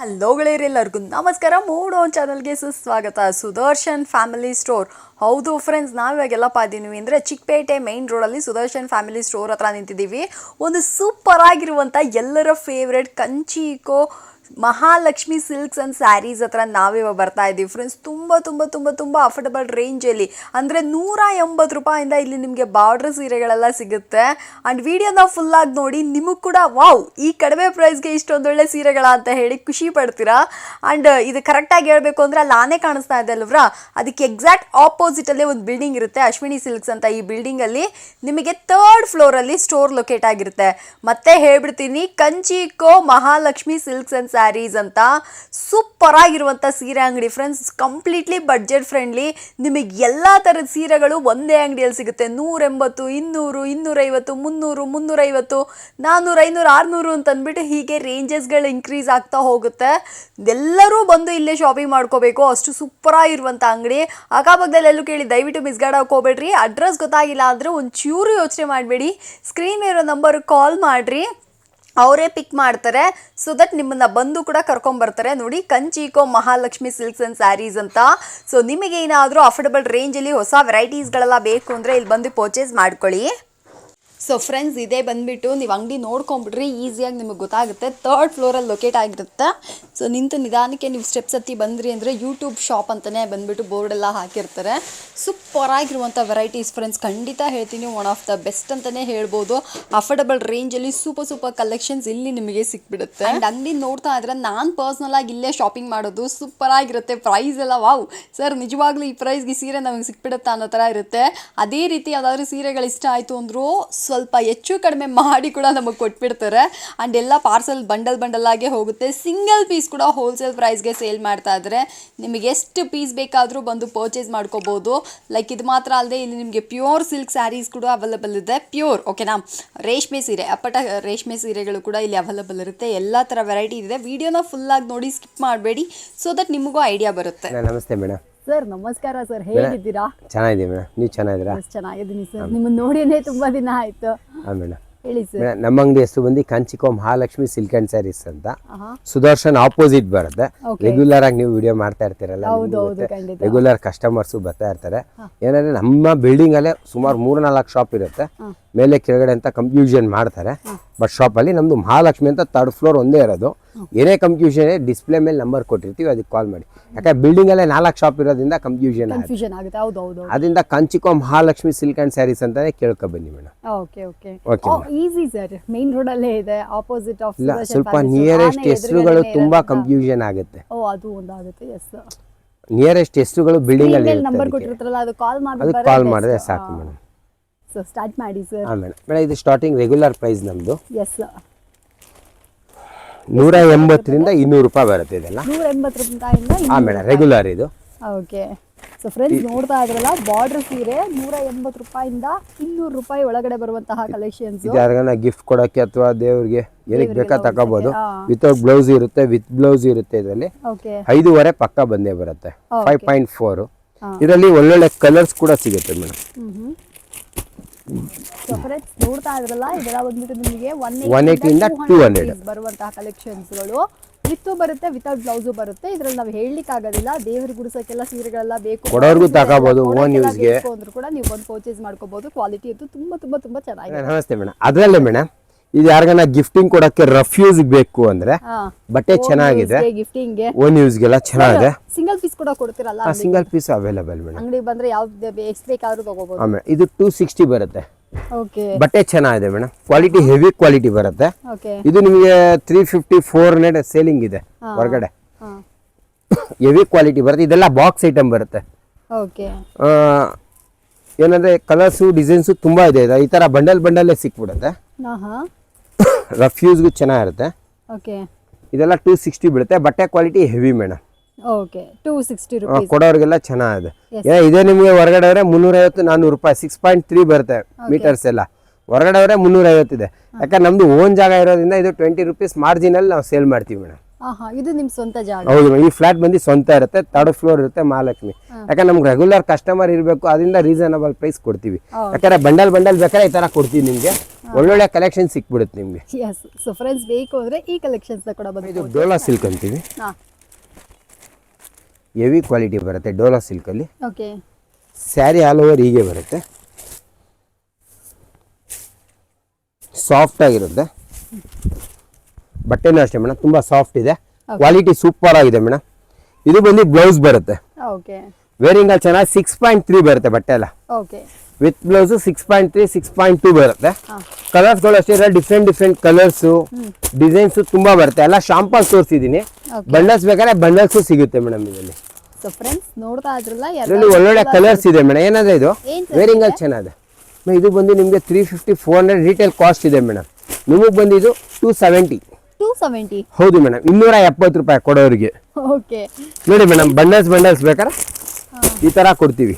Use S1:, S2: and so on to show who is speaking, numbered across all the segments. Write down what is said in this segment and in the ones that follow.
S1: Hello ಗೆಳೆಯರೆಲ್ಲರಿಗೂ ನಮಸ್ಕಾರ. ಮೂಡೋ ಚಾನಲ್ಗೆ ಸುಸ್ವಾಗತ. Sudarshan family store. ಹೌದು ಫ್ರೆಂಡ್ಸ್ ನಾವಿವಾಗೆಲ್ಲಪ್ಪ ಇದ್ದೀವಿ ಅಂದರೆ ಚಿಕ್ಕಪೇಟೆ ಮೈನ್ ರೋಡಲ್ಲಿ ಸುದರ್ಶನ್ ಫ್ಯಾಮಿಲಿ ಸ್ಟೋರ್ ಹತ್ರ ನಿಂತಿದ್ದೀವಿ. ಒಂದು ಸೂಪರ್ ಆಗಿರುವಂಥ ಎಲ್ಲರ favourite Kanchiko Mahalakshmi silks and sarees ಹತ್ರ ನಾವಿವಾಗ ಬರ್ತಾ ಇದ್ದೀವಿ. ಫ್ರೆಂಡ್ಸ್ ತುಂಬ ತುಂಬ ತುಂಬ ತುಂಬ ಅಫೋರ್ಡಬಲ್ ರೇಂಜಲ್ಲಿ ಅಂದರೆ ನೂರ ಎಂಬತ್ತು ರೂಪಾಯಿಂದ ಇಲ್ಲಿ ನಿಮಗೆ ಬಾರ್ಡ್ರ್ ಸೀರೆಗಳೆಲ್ಲ ಸಿಗುತ್ತೆ. ಆ್ಯಂಡ್ ವಿಡಿಯೋನ ಫುಲ್ಲಾಗಿ ನೋಡಿ ನಿಮಗೆ ಕೂಡ, ವಾವ್, ಈ ಕಡಿಮೆ ಪ್ರೈಸ್ಗೆ ಇಷ್ಟೊಂದೊಳ್ಳೆ ಸೀರೆಗಳ ಅಂತ ಹೇಳಿ ಖುಷಿ ಪಡ್ತೀರಾ? ಆ್ಯಂಡ್ ಇದು ಕರೆಕ್ಟಾಗಿ ಹೇಳಬೇಕು ಅಂದರೆ ಅಲ್ಲಿ ಆನೆ ಕಾಣಿಸ್ತಾ ಇದೆ ಅಲ್ವ್ರಾ? ಅದಕ್ಕೆ ಎಕ್ಸಾಕ್ಟ್ ಆಪೋಸಿಟಲ್ಲೇ ಒಂದು ಬಿಲ್ಡಿಂಗ್ ಇರುತ್ತೆ, ಅಶ್ವಿನಿ ಸಿಲ್ಕ್ಸ್ ಅಂತ ಈ ಬಿಲ್ಡಿಂಗಲ್ಲಿ ನಿಮಗೆ ತರ್ಡ್ ಫ್ಲೋರಲ್ಲಿ ಸ್ಟೋರ್ ಲೊಕೇಟ್ ಆಗಿರುತ್ತೆ. ಮತ್ತೆ ಹೇಳ್ಬಿಡ್ತೀನಿ, Kanchiko Mahalakshmi silks and sarees ಅಂತ ಸೂಪರ್ ಆಗಿರುವಂಥ ಸೀರೆ ಅಂಗಡಿ ಫ್ರೆಂಡ್ಸ್ ಕಂಪ್ಲೀಟ್ಲಿ ಬಡ್ಜೆಟ್ ಫ್ರೆಂಡ್ಲಿ ನಿಮಗೆ ಎಲ್ಲ ಥರದ ಸೀರೆಗಳು ಒಂದೇ ಅಂಗಡಿಯಲ್ಲಿ ಸಿಗುತ್ತೆ ನೂರೆಂಬತ್ತು ಇನ್ನೂರು ಇನ್ನೂರೈವತ್ತು ಮುನ್ನೂರು ಮುನ್ನೂರೈವತ್ತು ನಾನ್ನೂರು ಐನೂರು ಆರುನೂರು ಅಂತಂದ್ಬಿಟ್ಟು ಹೀಗೆ ರೇಂಜಸ್ಗಳು ಇನ್ಕ್ರೀಸ್ ಆಗ್ತಾ ಹೋಗುತ್ತೆ ಎಲ್ಲರೂ ಬಂದು ಇಲ್ಲೇ ಶಾಪಿಂಗ್ ಮಾಡ್ಕೋಬೇಕು ಅಷ್ಟು ಸೂಪರ್ ಆಗಿರುವಂಥ ಅಂಗಡಿ ಅಕ್ಕಪಕ್ಕದಲ್ಲಿ ಎಲ್ಲೂ ಕೇಳಿ ದಯವಿಟ್ಟು ಮಿಸ್ಗಾಡಕ್ಕೆ ಹೋಗ್ಬೇಡ್ರಿ ಅಡ್ರೆಸ್ ಗೊತ್ತಾಗಿಲ್ಲ ಅಂದರೆ ಒಂಚೂರು ಯೋಚನೆ ಮಾಡಬೇಡಿ ಸ್ಕ್ರೀನ್ ಇರೋ ನಂಬರ್ ಕಾಲ್ ಮಾಡಿರಿ ಅವರೇ ಪಿಕ್ ಮಾಡ್ತಾರೆ. ಸೊ ದಟ್ ನಿಮ್ಮನ್ನ ಬಂದು ಕೂಡ ಕರ್ಕೊಂಬರ್ತಾರೆ. ನೋಡಿ, Kanchiko Mahalakshmi silks and sarees ಅಂತ. ಸೊ ನಿಮಗೆ ಏನಾದರೂ ಅಫೋರ್ಡಬಲ್ ರೇಂಜಲ್ಲಿ ಹೊಸ ವೆರೈಟೀಸ್ಗಳೆಲ್ಲ ಬೇಕು ಅಂದರೆ ಇಲ್ಲಿ ಬಂದು ಪರ್ಚೇಸ್ ಮಾಡ್ಕೊಳ್ಳಿ. ಸೊ ಫ್ರೆಂಡ್ಸ್ ಇದೇ ಬಂದುಬಿಟ್ಟು ನೀವು ಅಂಗಡಿ ನೋಡ್ಕೊಂಬಿಡ್ರಿ ಈಸಿಯಾಗಿ ನಿಮಗೆ ಗೊತ್ತಾಗುತ್ತೆ. ತರ್ಡ್ ಫ್ಲೋರಲ್ಲಿ ಲೊಕೇಟ್ ಆಗಿರುತ್ತೆ. ಸೊ ನಿಂತು ನಿಧಾನಕ್ಕೆ ನೀವು ಸ್ಟೆಪ್ಸ್ ಹತ್ತಿ ಬಂದ್ರಿ ಅಂದರೆ ಯೂಟ್ಯೂಬ್ ಶಾಪ್ ಅಂತಲೇ ಬಂದುಬಿಟ್ಟು ಬೋರ್ಡೆಲ್ಲ ಹಾಕಿರ್ತಾರೆ. ಸೂಪರ್ ಆಗಿರುವಂಥ ವೆರೈಟೀಸ್ ಫ್ರೆಂಡ್ಸ್ ಖಂಡಿತ ಹೇಳ್ತೀನಿ ಒನ್ ಆಫ್ ದ ಬೆಸ್ಟ್ ಅಂತಲೇ ಹೇಳ್ಬೋದು. ಅಫೋರ್ಡಬಲ್ ರೇಂಜಲ್ಲಿ ಸೂಪರ್ ಸೂಪರ್ ಕಲೆಕ್ಷನ್ಸ್ ಇಲ್ಲಿ ನಿಮಗೆ ಸಿಕ್ಬಿಡುತ್ತೆ. ಆ್ಯಂಡ್ ಅಂಗಡಿ ನೋಡ್ತಾ ಇದ್ರೆ ನಾನು ಪರ್ಸ್ನಲ್ ಆಗಿ ಇಲ್ಲೇ ಶಾಪಿಂಗ್ ಮಾಡೋದು ಸೂಪರ್ ಆಗಿರುತ್ತೆ. ಪ್ರೈಸ್ ಎಲ್ಲ ವಾವ್ ಸರ್ ನಿಜವಾಗ್ಲೂ ಈ ಪ್ರೈಸ್ಗೆ ಸೀರೆ ನಮಗೆ ಸಿಕ್ಬಿಡುತ್ತಾ ಅನ್ನೋ ಥರ ಇರುತ್ತೆ. ಅದೇ ರೀತಿ ಯಾವುದಾದ್ರೂ ಸೀರೆಗಳು ಇಷ್ಟ ಆಯಿತು ಅಂದರೂ ಸ್ವಲ್ಪ ಹೆಚ್ಚು ಕಡಿಮೆ ಮಾಡಿ ಕೂಡ ನಮಗೆ ಕೊಟ್ಬಿಡ್ತಾರೆ. ಆ್ಯಂಡ್ ಎಲ್ಲ ಪಾರ್ಸಲ್ ಬಂಡಲ್ ಬಂಡಲ್ ಆಗೇ ಹೋಗುತ್ತೆ. ಸಿಂಗಲ್ ಪೀಸ್ ಕೂಡ ಹೋಲ್ಸೇಲ್ ಪ್ರೈಸ್ಗೆ ಸೇಲ್ ಮಾಡ್ತಾ ಇದ್ದಾರೆ ನಿಮಗೆ ಎಷ್ಟು ಪೀಸ್ ಬೇಕಾದರೂ ಬಂದು ಪರ್ಚೇಸ್ ಮಾಡ್ಕೋಬೋದು. ಲೈಕ್ ಇದು ಮಾತ್ರ ಅಲ್ಲದೆ ಇಲ್ಲಿ ನಿಮಗೆ ಪ್ಯೂರ್ ಸಿಲ್ಕ್ ಸ್ಯಾರೀಸ್ ಕೂಡ ಅವೈಲಬಲ್ ಇದೆ. ಪ್ಯೂರ್ ಓಕೆನಾ ರೇಷ್ಮೆ ಸೀರೆ, ಅಪ್ಪಟ ರೇಷ್ಮೆ ಸೀರೆಗಳು ಕೂಡ ಇಲ್ಲಿ ಅವೈಲಬಲ್ ಇರುತ್ತೆ. ಎಲ್ಲ ಥರ ವೆರೈಟಿ ಇದೆ. ವಿಡಿಯೋನ ಫುಲ್ಲಾಗಿ ನೋಡಿ ಸ್ಕಿಪ್ ಮಾಡಬೇಡಿ ಸೊ ದಟ್ ನಿಮಗೂ ಐಡಿಯಾ ಬರುತ್ತೆ.
S2: ನಮಸ್ತೆ ಮೇಡಮ್
S1: ಸರ್ ನಮಸ್ಕಾರ ಸರ್. ಹೇಗಿದ್ದೀರಾ?
S2: ಚೆನ್ನಾಗಿದ್ದೀವಿ ಮೇಡಮ್. ನೀವು ಚೆನ್ನಾಗಿದ್ದೀರಾ?
S1: ಚೆನ್ನಾಗಿದ್ದೀನಿ ಸರ್. ನಿಮ್ಮನ್ನ ನೋಡಿನೇ ತುಂಬಾ ದಿನ ಆಯ್ತು.
S2: ಹಾಂ ಮೇಡಮ್.
S1: ಹೇಳಿ ಸರ್.
S2: ನಮ್ಮ ಅಂಗಡಿ ಹೆಸರು ಬಂದು Kanchiko Mahalakshmi silk and sarees ಅಂತ. ಸುದರ್ಶನ್ ಆಪೋಸಿಟ್ ಬರುತ್ತೆ. ರೆಗ್ಯುಲರ್ ಆಗಿ ನೀವು ವಿಡಿಯೋ ಮಾಡ್ತಾ ಇರ್ತೀರಲ್ಲ ರೆಗ್ಯುಲರ್ ಕಸ್ಟಮರ್ಸ್ ಬರ್ತಾ ಇರ್ತಾರೆ. ಏನಂದ್ರೆ ನಮ್ಮ ಬಿಲ್ಡಿಂಗ್ ಅಲ್ಲೇ ಸುಮಾರು ಮೂರು ನಾಲ್ಕು ಶಾಪ್ ಇರುತ್ತೆ ಮೇಲೆ ಕೆಳಗಡೆ ಅಂತ ಕನ್ಫ್ಯೂಷನ್ ಮಾಡ್ತಾರೆ. ಬಟ್ ಶಾಪ್ ಅಲ್ಲಿ ನಮ್ದು ಮಹಾಲಕ್ಷ್ಮಿ ಅಂತ ತರ್ಡ್ ಫ್ಲೋರ್ ಒಂದೇ ಇರೋದು. ಏನೇ ಕನ್ಫ್ಯೂಷನ್ ಡಿಸ್ಪ್ಲೇ ಮೇಲೆ ನಂಬರ್ ಕೊಟ್ಟಿರ್ತೀವಿ ಅದಕ್ಕೆ ಕಾಲ್ ಮಾಡಿ. ಯಾಕಂದ್ರೆ ಬಿಲ್ಡಿಂಗ್ ಅಲ್ಲೇ ನಾಲ್ಕು ಶಾಪ್ ಇರೋದ್ರಿಂದ ಕನ್ಫ್ಯೂಷನ್ ಆಗುತ್ತೆ.
S1: ಕನ್ಫ್ಯೂಷನ್ ಆಗುತ್ತೆ. ಹೌದು ಹೌದು
S2: ಅದರಿಂದ Kanchiko Mahalakshmi silk and sarees ಅಂತಾನೆ ಕೇಳ್ಕೊ ಬನ್ನಿ madam.
S1: Okay okay. Easy sir main road ಅಲ್ಲೇ ಇದೆ ಆಪೋಸಿಟ್ ಆಫ್
S2: ಇಲ್ಲ ಸ್ವಲ್ಪ ನಿಯರೆಸ್ಟ್ ಹೆಸರುಗಳು ತುಂಬಾ ಕನ್ಫ್ಯೂಷನ್ ಆಗುತ್ತೆ.
S1: ಓ ಅದು ಒಂದಾಗುತ್ತೆ ಎಸ್
S2: ನಿಯರೆಸ್ಟ್ ಹೆಸರುಗಳು ಬಿಲ್ಡಿಂಗ್ ಅಲ್ಲಿ
S1: ನಂಬರ್ ಕೊಟ್ಟಿರ್ತಾರಲ್ಲ ಅದು ಕಾಲ್ ಮಾಡಿ ಅದು
S2: ಕಾಲ್ ಮಾಡಿದ್ರೆ ಸಾಕು ಮೇಡಮ್.
S1: ಸೊ ಸ್ಟಾರ್ಟ್ ಮಾಡಿ ಸರ್
S2: ಹಾಂ ಮೇಡಮ್. ಮೇಡಮ್ ಇದು ಸ್ಟಾರ್ಟಿಂಗ್ ರೆಗ್ಯುಲರ್ ಪ್ರೈಸ್ ನಮ್ಮದು
S1: ಎಸ್
S2: ನೂರ ಎಂಬತ್ತರಿಂದ ಇನ್ನೂರು ರೂಪಾಯಿ ಬರುತ್ತೆ ಇದೆಲ್ಲ.
S1: ನೂರ ಎಂಬತ್ತು ರೂಪಾಯಿಂದ
S2: ಹಾಂ ಮೇಡಮ್ ರೆಗ್ಯುಲರ್ ಇದು.
S1: ಓಕೆ. ಸೊ ಫ್ರೆಂಡ್ಸ್ ನೋಡ್ತಾ ಇದ್ರಲ್ಲ ಬಾರ್ಡರ್ ಸೀರೆ ನೂರ ಎಂಬತ್ತು ರೂಪಾಯಿಂದ ಇನ್ನೂರು ರೂಪಾಯಿ ಒಳಗಡೆ ಬರುವಂತಹ ಕಲೆಕ್ಷನ್ಸ್
S2: ಯಾರಿಗಾನ ಗಿಫ್ಟ್ ಕೊಡಕ್ಕೆ ಅಥವಾ ದೇವ್ರಿಗೆ ಏನಕ್ಕೆ ಬೇಕಾ ತಗೋಬೋದು.
S1: ಹಾ.
S2: ವಿತೌಟ್ ಬ್ಲೌಸ್ ಇರುತ್ತೆ ವಿತ್ ಬ್ಲೌಸ್ ಇರುತ್ತೆ ಇದರಲ್ಲಿ. ಐದೂವರೆ ಪಕ್ಕ ಬಂದೇ ಬರುತ್ತೆ. Five point four. ಇದರಲ್ಲಿ ಒಳ್ಳೊಳ್ಳೆ ಕಲರ್ಸ್ ಕೂಡ ಸಿಗುತ್ತೆ ಮೇಡಮ್.
S1: ಸೊ ಫ್ರೆಂಡ್ಸ್ ನೋಡ್ತಾ ಇದ್ರಲ್ಲ ಇದೆಲ್ಲ ಬಂದ್ಬಿಟ್ಟು ನಿಮಗೆ ಒನ್
S2: 180 ಇಂದ 200.
S1: ಬರುವಂತಹ ಕಲೆಕ್ಷನ್ಸ್ಗಳು ವಿತ್ತು ಬರುತ್ತೆ ವಿತೌಟ್ ಬ್ಲೌಸು ಬರುತ್ತೆ. ಇದ್ರಲ್ಲಿ ನಾವು ಹೇಳಲಿಕ್ಕೆ ಆಗೋದಿಲ್ಲ. ದೇವ್ರ ಗುಡಿಸೋಕ್ಕೆಲ್ಲ ಸೀರೆಗಳೆಲ್ಲ ಬೇಕು.
S2: ಕೊಡೋರ್ಗೂ ತಗೋಬೋದು, ಓನ್
S1: ಯೂಸ್ಗೆ ಅಂದ್ರೂ ಕೂಡ ನೀವು ಬಂದು ಪರ್ಚೇಸ್ ಮಾಡ್ಕೋಬಹುದು ಕ್ವಾಲಿಟಿ ಅಂತೂ ತುಂಬಾ ತುಂಬಾ ತುಂಬಾ ಚೆನ್ನಾಗಿದೆ.
S2: ನಮಸ್ತೆ ಮೇಡಮ್ ಅದರಲ್ಲೇ ಮೇಡಮ್ ಇದು ಯಾರಿಗಾನ ಗಿಫ್ಟಿಂಗ್ ಕೊಡಕ್ಕೆ ರಫ್ ಯೂಸ್ ಬೇಕು ಅಂದ್ರೆ ಬಟ್ಟೆ ಚೆನ್ನಾಗಿದೆ.
S1: ಒನ್
S2: ಓನ್ ಯೂಸ್ಗೆಲ್ಲ ಚೆನ್ನಾಗಿದೆ.
S1: ಸಿಂಗಲ್ ಪೀಸ್ ಕೂಡ ಕೊಡ್ತೀರಲ್ಲ
S2: ಸಿಂಗಲ್ ಪೀಸ್ ಅವೈಲೇಬಲ್ ಮೇಡಮ್.
S1: ಅಂಗಡಿ ಬಂದ್ರೆ ಯಾವ ಎಷ್ಟು ಬೇಕಾದ್ರೂ ತಗೋಬಹುದು
S2: ಆಮೇಲೆ ಇದು ಟೂ ಸಿಕ್ಸ್ಟಿ ಬರುತ್ತೆ.
S1: ಓಕೆ.
S2: ಬಟ್ಟೆ ಚೆನ್ನಾಗಿದೆ ಮೇಡಮ್. ಕ್ವಾಲಿಟಿ ಹೆವಿ ಕ್ವಾಲಿಟಿ ಬರುತ್ತೆ.
S1: ಓಕೆ.
S2: ಇದು ನಿಮಗೆ three fifty four hundred selling ಇದೆ ಹೊರಗಡೆ. ಹೆವಿ ಕ್ವಾಲಿಟಿ ಬರುತ್ತೆ. ಇದೆಲ್ಲ ಬಾಕ್ಸ್ ಐಟಮ್ ಬರುತ್ತೆ.
S1: ಓಕೆ.
S2: ಏನಂದ್ರೆ ಕಲರ್ಸು ಡಿಸೈನ್ಸು ತುಂಬ ಇದೆ. ಇದು ಈ ಥರ ಬಂಡಲ್ ಬಂಡಲ್ಲೇ ಸಿಕ್ಬಿಡುತ್ತೆ. ರಫ್ ಯೂಸ್ಗೂ ಚೆನ್ನಾಗಿರುತ್ತೆ.
S1: ಓಕೆ.
S2: ಇದೆಲ್ಲ ಟೂ ಸಿಕ್ಸ್ಟಿ ಬೀಳುತ್ತೆ. ಬಟ್ಟೆ quality heavy madam
S1: okay. Two sixty rupees
S2: ಕೊಡೋರಿಗೆಲ್ಲ ಚೆನ್ನಾಗಿದೆ. ಏ ಇದೇ ನಿಮಗೆ ಹೊರಗಡೆ ಅವರೆ ಮುನ್ನೂರೈವತ್ತು ನಾನ್ನೂರು ರೂಪಾಯಿ ಸಿಕ್ಸ್ ಪಾಯಿಂಟ್ ತ್ರೀ ಬರುತ್ತೆ ಮೀಟರ್ಸ್ ಎಲ್ಲ. ಹೊರಗಡೆ ಅವರೆ ಮುನ್ನೂರೈವತ್ತಿದೆ ಯಾಕಂದ್ರೆ ನಮ್ದು ಓನ್ ಜಾಗ ಇರೋದ್ರಿಂದ ಇದು ಟ್ವೆಂಟಿ ರುಪೀಸ್ ಮಾರ್ಜಿನಲ್ಲಿ ನಾವು ಸೇಲ್ ಮಾಡ್ತೀವಿ ಮೇಡಮ್
S1: ಇದು ನಿಮ್ ಸ್ವಂತ ಜಾಗ.
S2: ಹೌದು ಈ ಫ್ಲಾಟ್ ಬಂದು ಸ್ವಂತ ಇರುತ್ತೆ. ತರ್ಡ್ ಫ್ಲೋರ್ ಇರುತ್ತೆ ಮಹಾಲಕ್ಷ್ಮಿ. ಯಾಕಂದ್ರೆ ನಮ್ಗೆ ರೆಗ್ಯುಲರ್ ಕಸ್ಟಮರ್ ಇರಬೇಕು ಅದರಿಂದ ರೀಸನಬಲ್ ಪ್ರೈಸ್ ಕೊಡ್ತೀವಿ. ಯಾಕಂದ್ರೆ ಬಂಡಲ್ ಬಂಡಲ್ ಬೇಕಾದ್ರೆ ಈ ತರ ಕೊಡ್ತೀವಿ ನಿಮಗೆ. ಒಳ್ಳೊಳ್ಳೆ ಕಲೆಕ್ಷನ್ ಸಿಕ್ಬಿಡುತ್ತೆ ನಿಮಗೆ.
S1: ಎಸ್ ಸೊ ಫ್ರೆಂಡ್ಸ್ ಬೇಕು ಅಂದರೆ ಈ ಕಲೆಕ್ಷನ್ಸ್ನ ಕೂಡ
S2: ಇದು ಡೋಲಾ ಸಿಲ್ಕ್ ಅಂತೀವಿ.
S1: ಹಾಂ.
S2: ಹೆವಿ ಕ್ವಾಲಿಟಿ ಬರುತ್ತೆ ಡೋಲಾ ಸಿಲ್ಕಲ್ಲಿ
S1: ಓಕೆ
S2: ಸ್ಯಾರಿ ಆಲ್ ಓವರ್ ಹೀಗೆ ಬರುತ್ತೆ. ಸಾಫ್ಟ್ ಆಗಿರುತ್ತೆ. ಬಟ್ಟೆನೂ ಅಷ್ಟೇ ಮೇಡಮ್ ತುಂಬ ಸಾಫ್ಟ್ ಇದೆ. ಕ್ವಾಲಿಟಿ ಸೂಪರ್ ಆಗಿದೆ ಮೇಡಮ್. ಇದು ಬಂದು ಬ್ಲೌಸ್ ಬರುತ್ತೆ.
S1: ಓಕೆ
S2: ವೇರಿಂಗ್ ಅಲ್ಲಿ ಚೆನ್ನಾಗಿ ಸಿಕ್ಸ್ ಪಾಯಿಂಟ್ ತ್ರೀ ಬರುತ್ತೆ ಬಟ್ಟೆ ಎಲ್ಲ.
S1: Okay
S2: with blouse six point three six point two ಬರುತ್ತೆ. ಕಲರ್ಸ್ಗಳು ಅಷ್ಟೇ ಡಿಫ್ರೆಂಟ್ ಡಿಫ್ರೆಂಟ್ ಕಲರ್ಸ್ ಡಿಸೈನ್ಸ್ ತುಂಬ ಬರುತ್ತೆ. ಎಲ್ಲ ಶಾಂಪಲ್
S1: ತೋರಿಸಿದೀನಿ.
S2: ಬಂಡಲ್ಸ್ ಬೇಕಾದ್ರೆ ಬಂಡಲ್ಸ್ ಸಿಗುತ್ತೆ ಮೇಡಮ್ ಇದರಲ್ಲಿ. ಒಳ್ಳೊಳ್ಳೆ ಕಲರ್ಸ್ ಇದೆ ಮೇಡಮ್ ಏನಂದ್ರೆ ಇದು? ವೇರಿಂಗ್ ಅಲ್ಲಿ ಚೆನ್ನಾಗಿದೆ. ಇದು ಬಂದು ನಿಮಗೆ three fifty four hundred retail cost ಇದೆ ಮೇಡಮ್ ನಿಮಗೆ ಬಂದಿದ್ದು ಟೂ ಸೆವೆಂಟಿ ಹೌದು ಮೇಡಮ್ ಇನ್ನೂರ ಎಪ್ಪತ್ತು ರೂಪಾಯಿ ಕೊಡೋರಿಗೆ.
S1: ಓಕೆ
S2: ನೋಡಿ ಮೇಡಮ್ ಬಂಡಲ್ಸ್ ಬಂಡಲ್ಸ್ ಬೇಕಾದ್ರೆ ಈ ತರ ಕೊಡ್ತೀವಿ.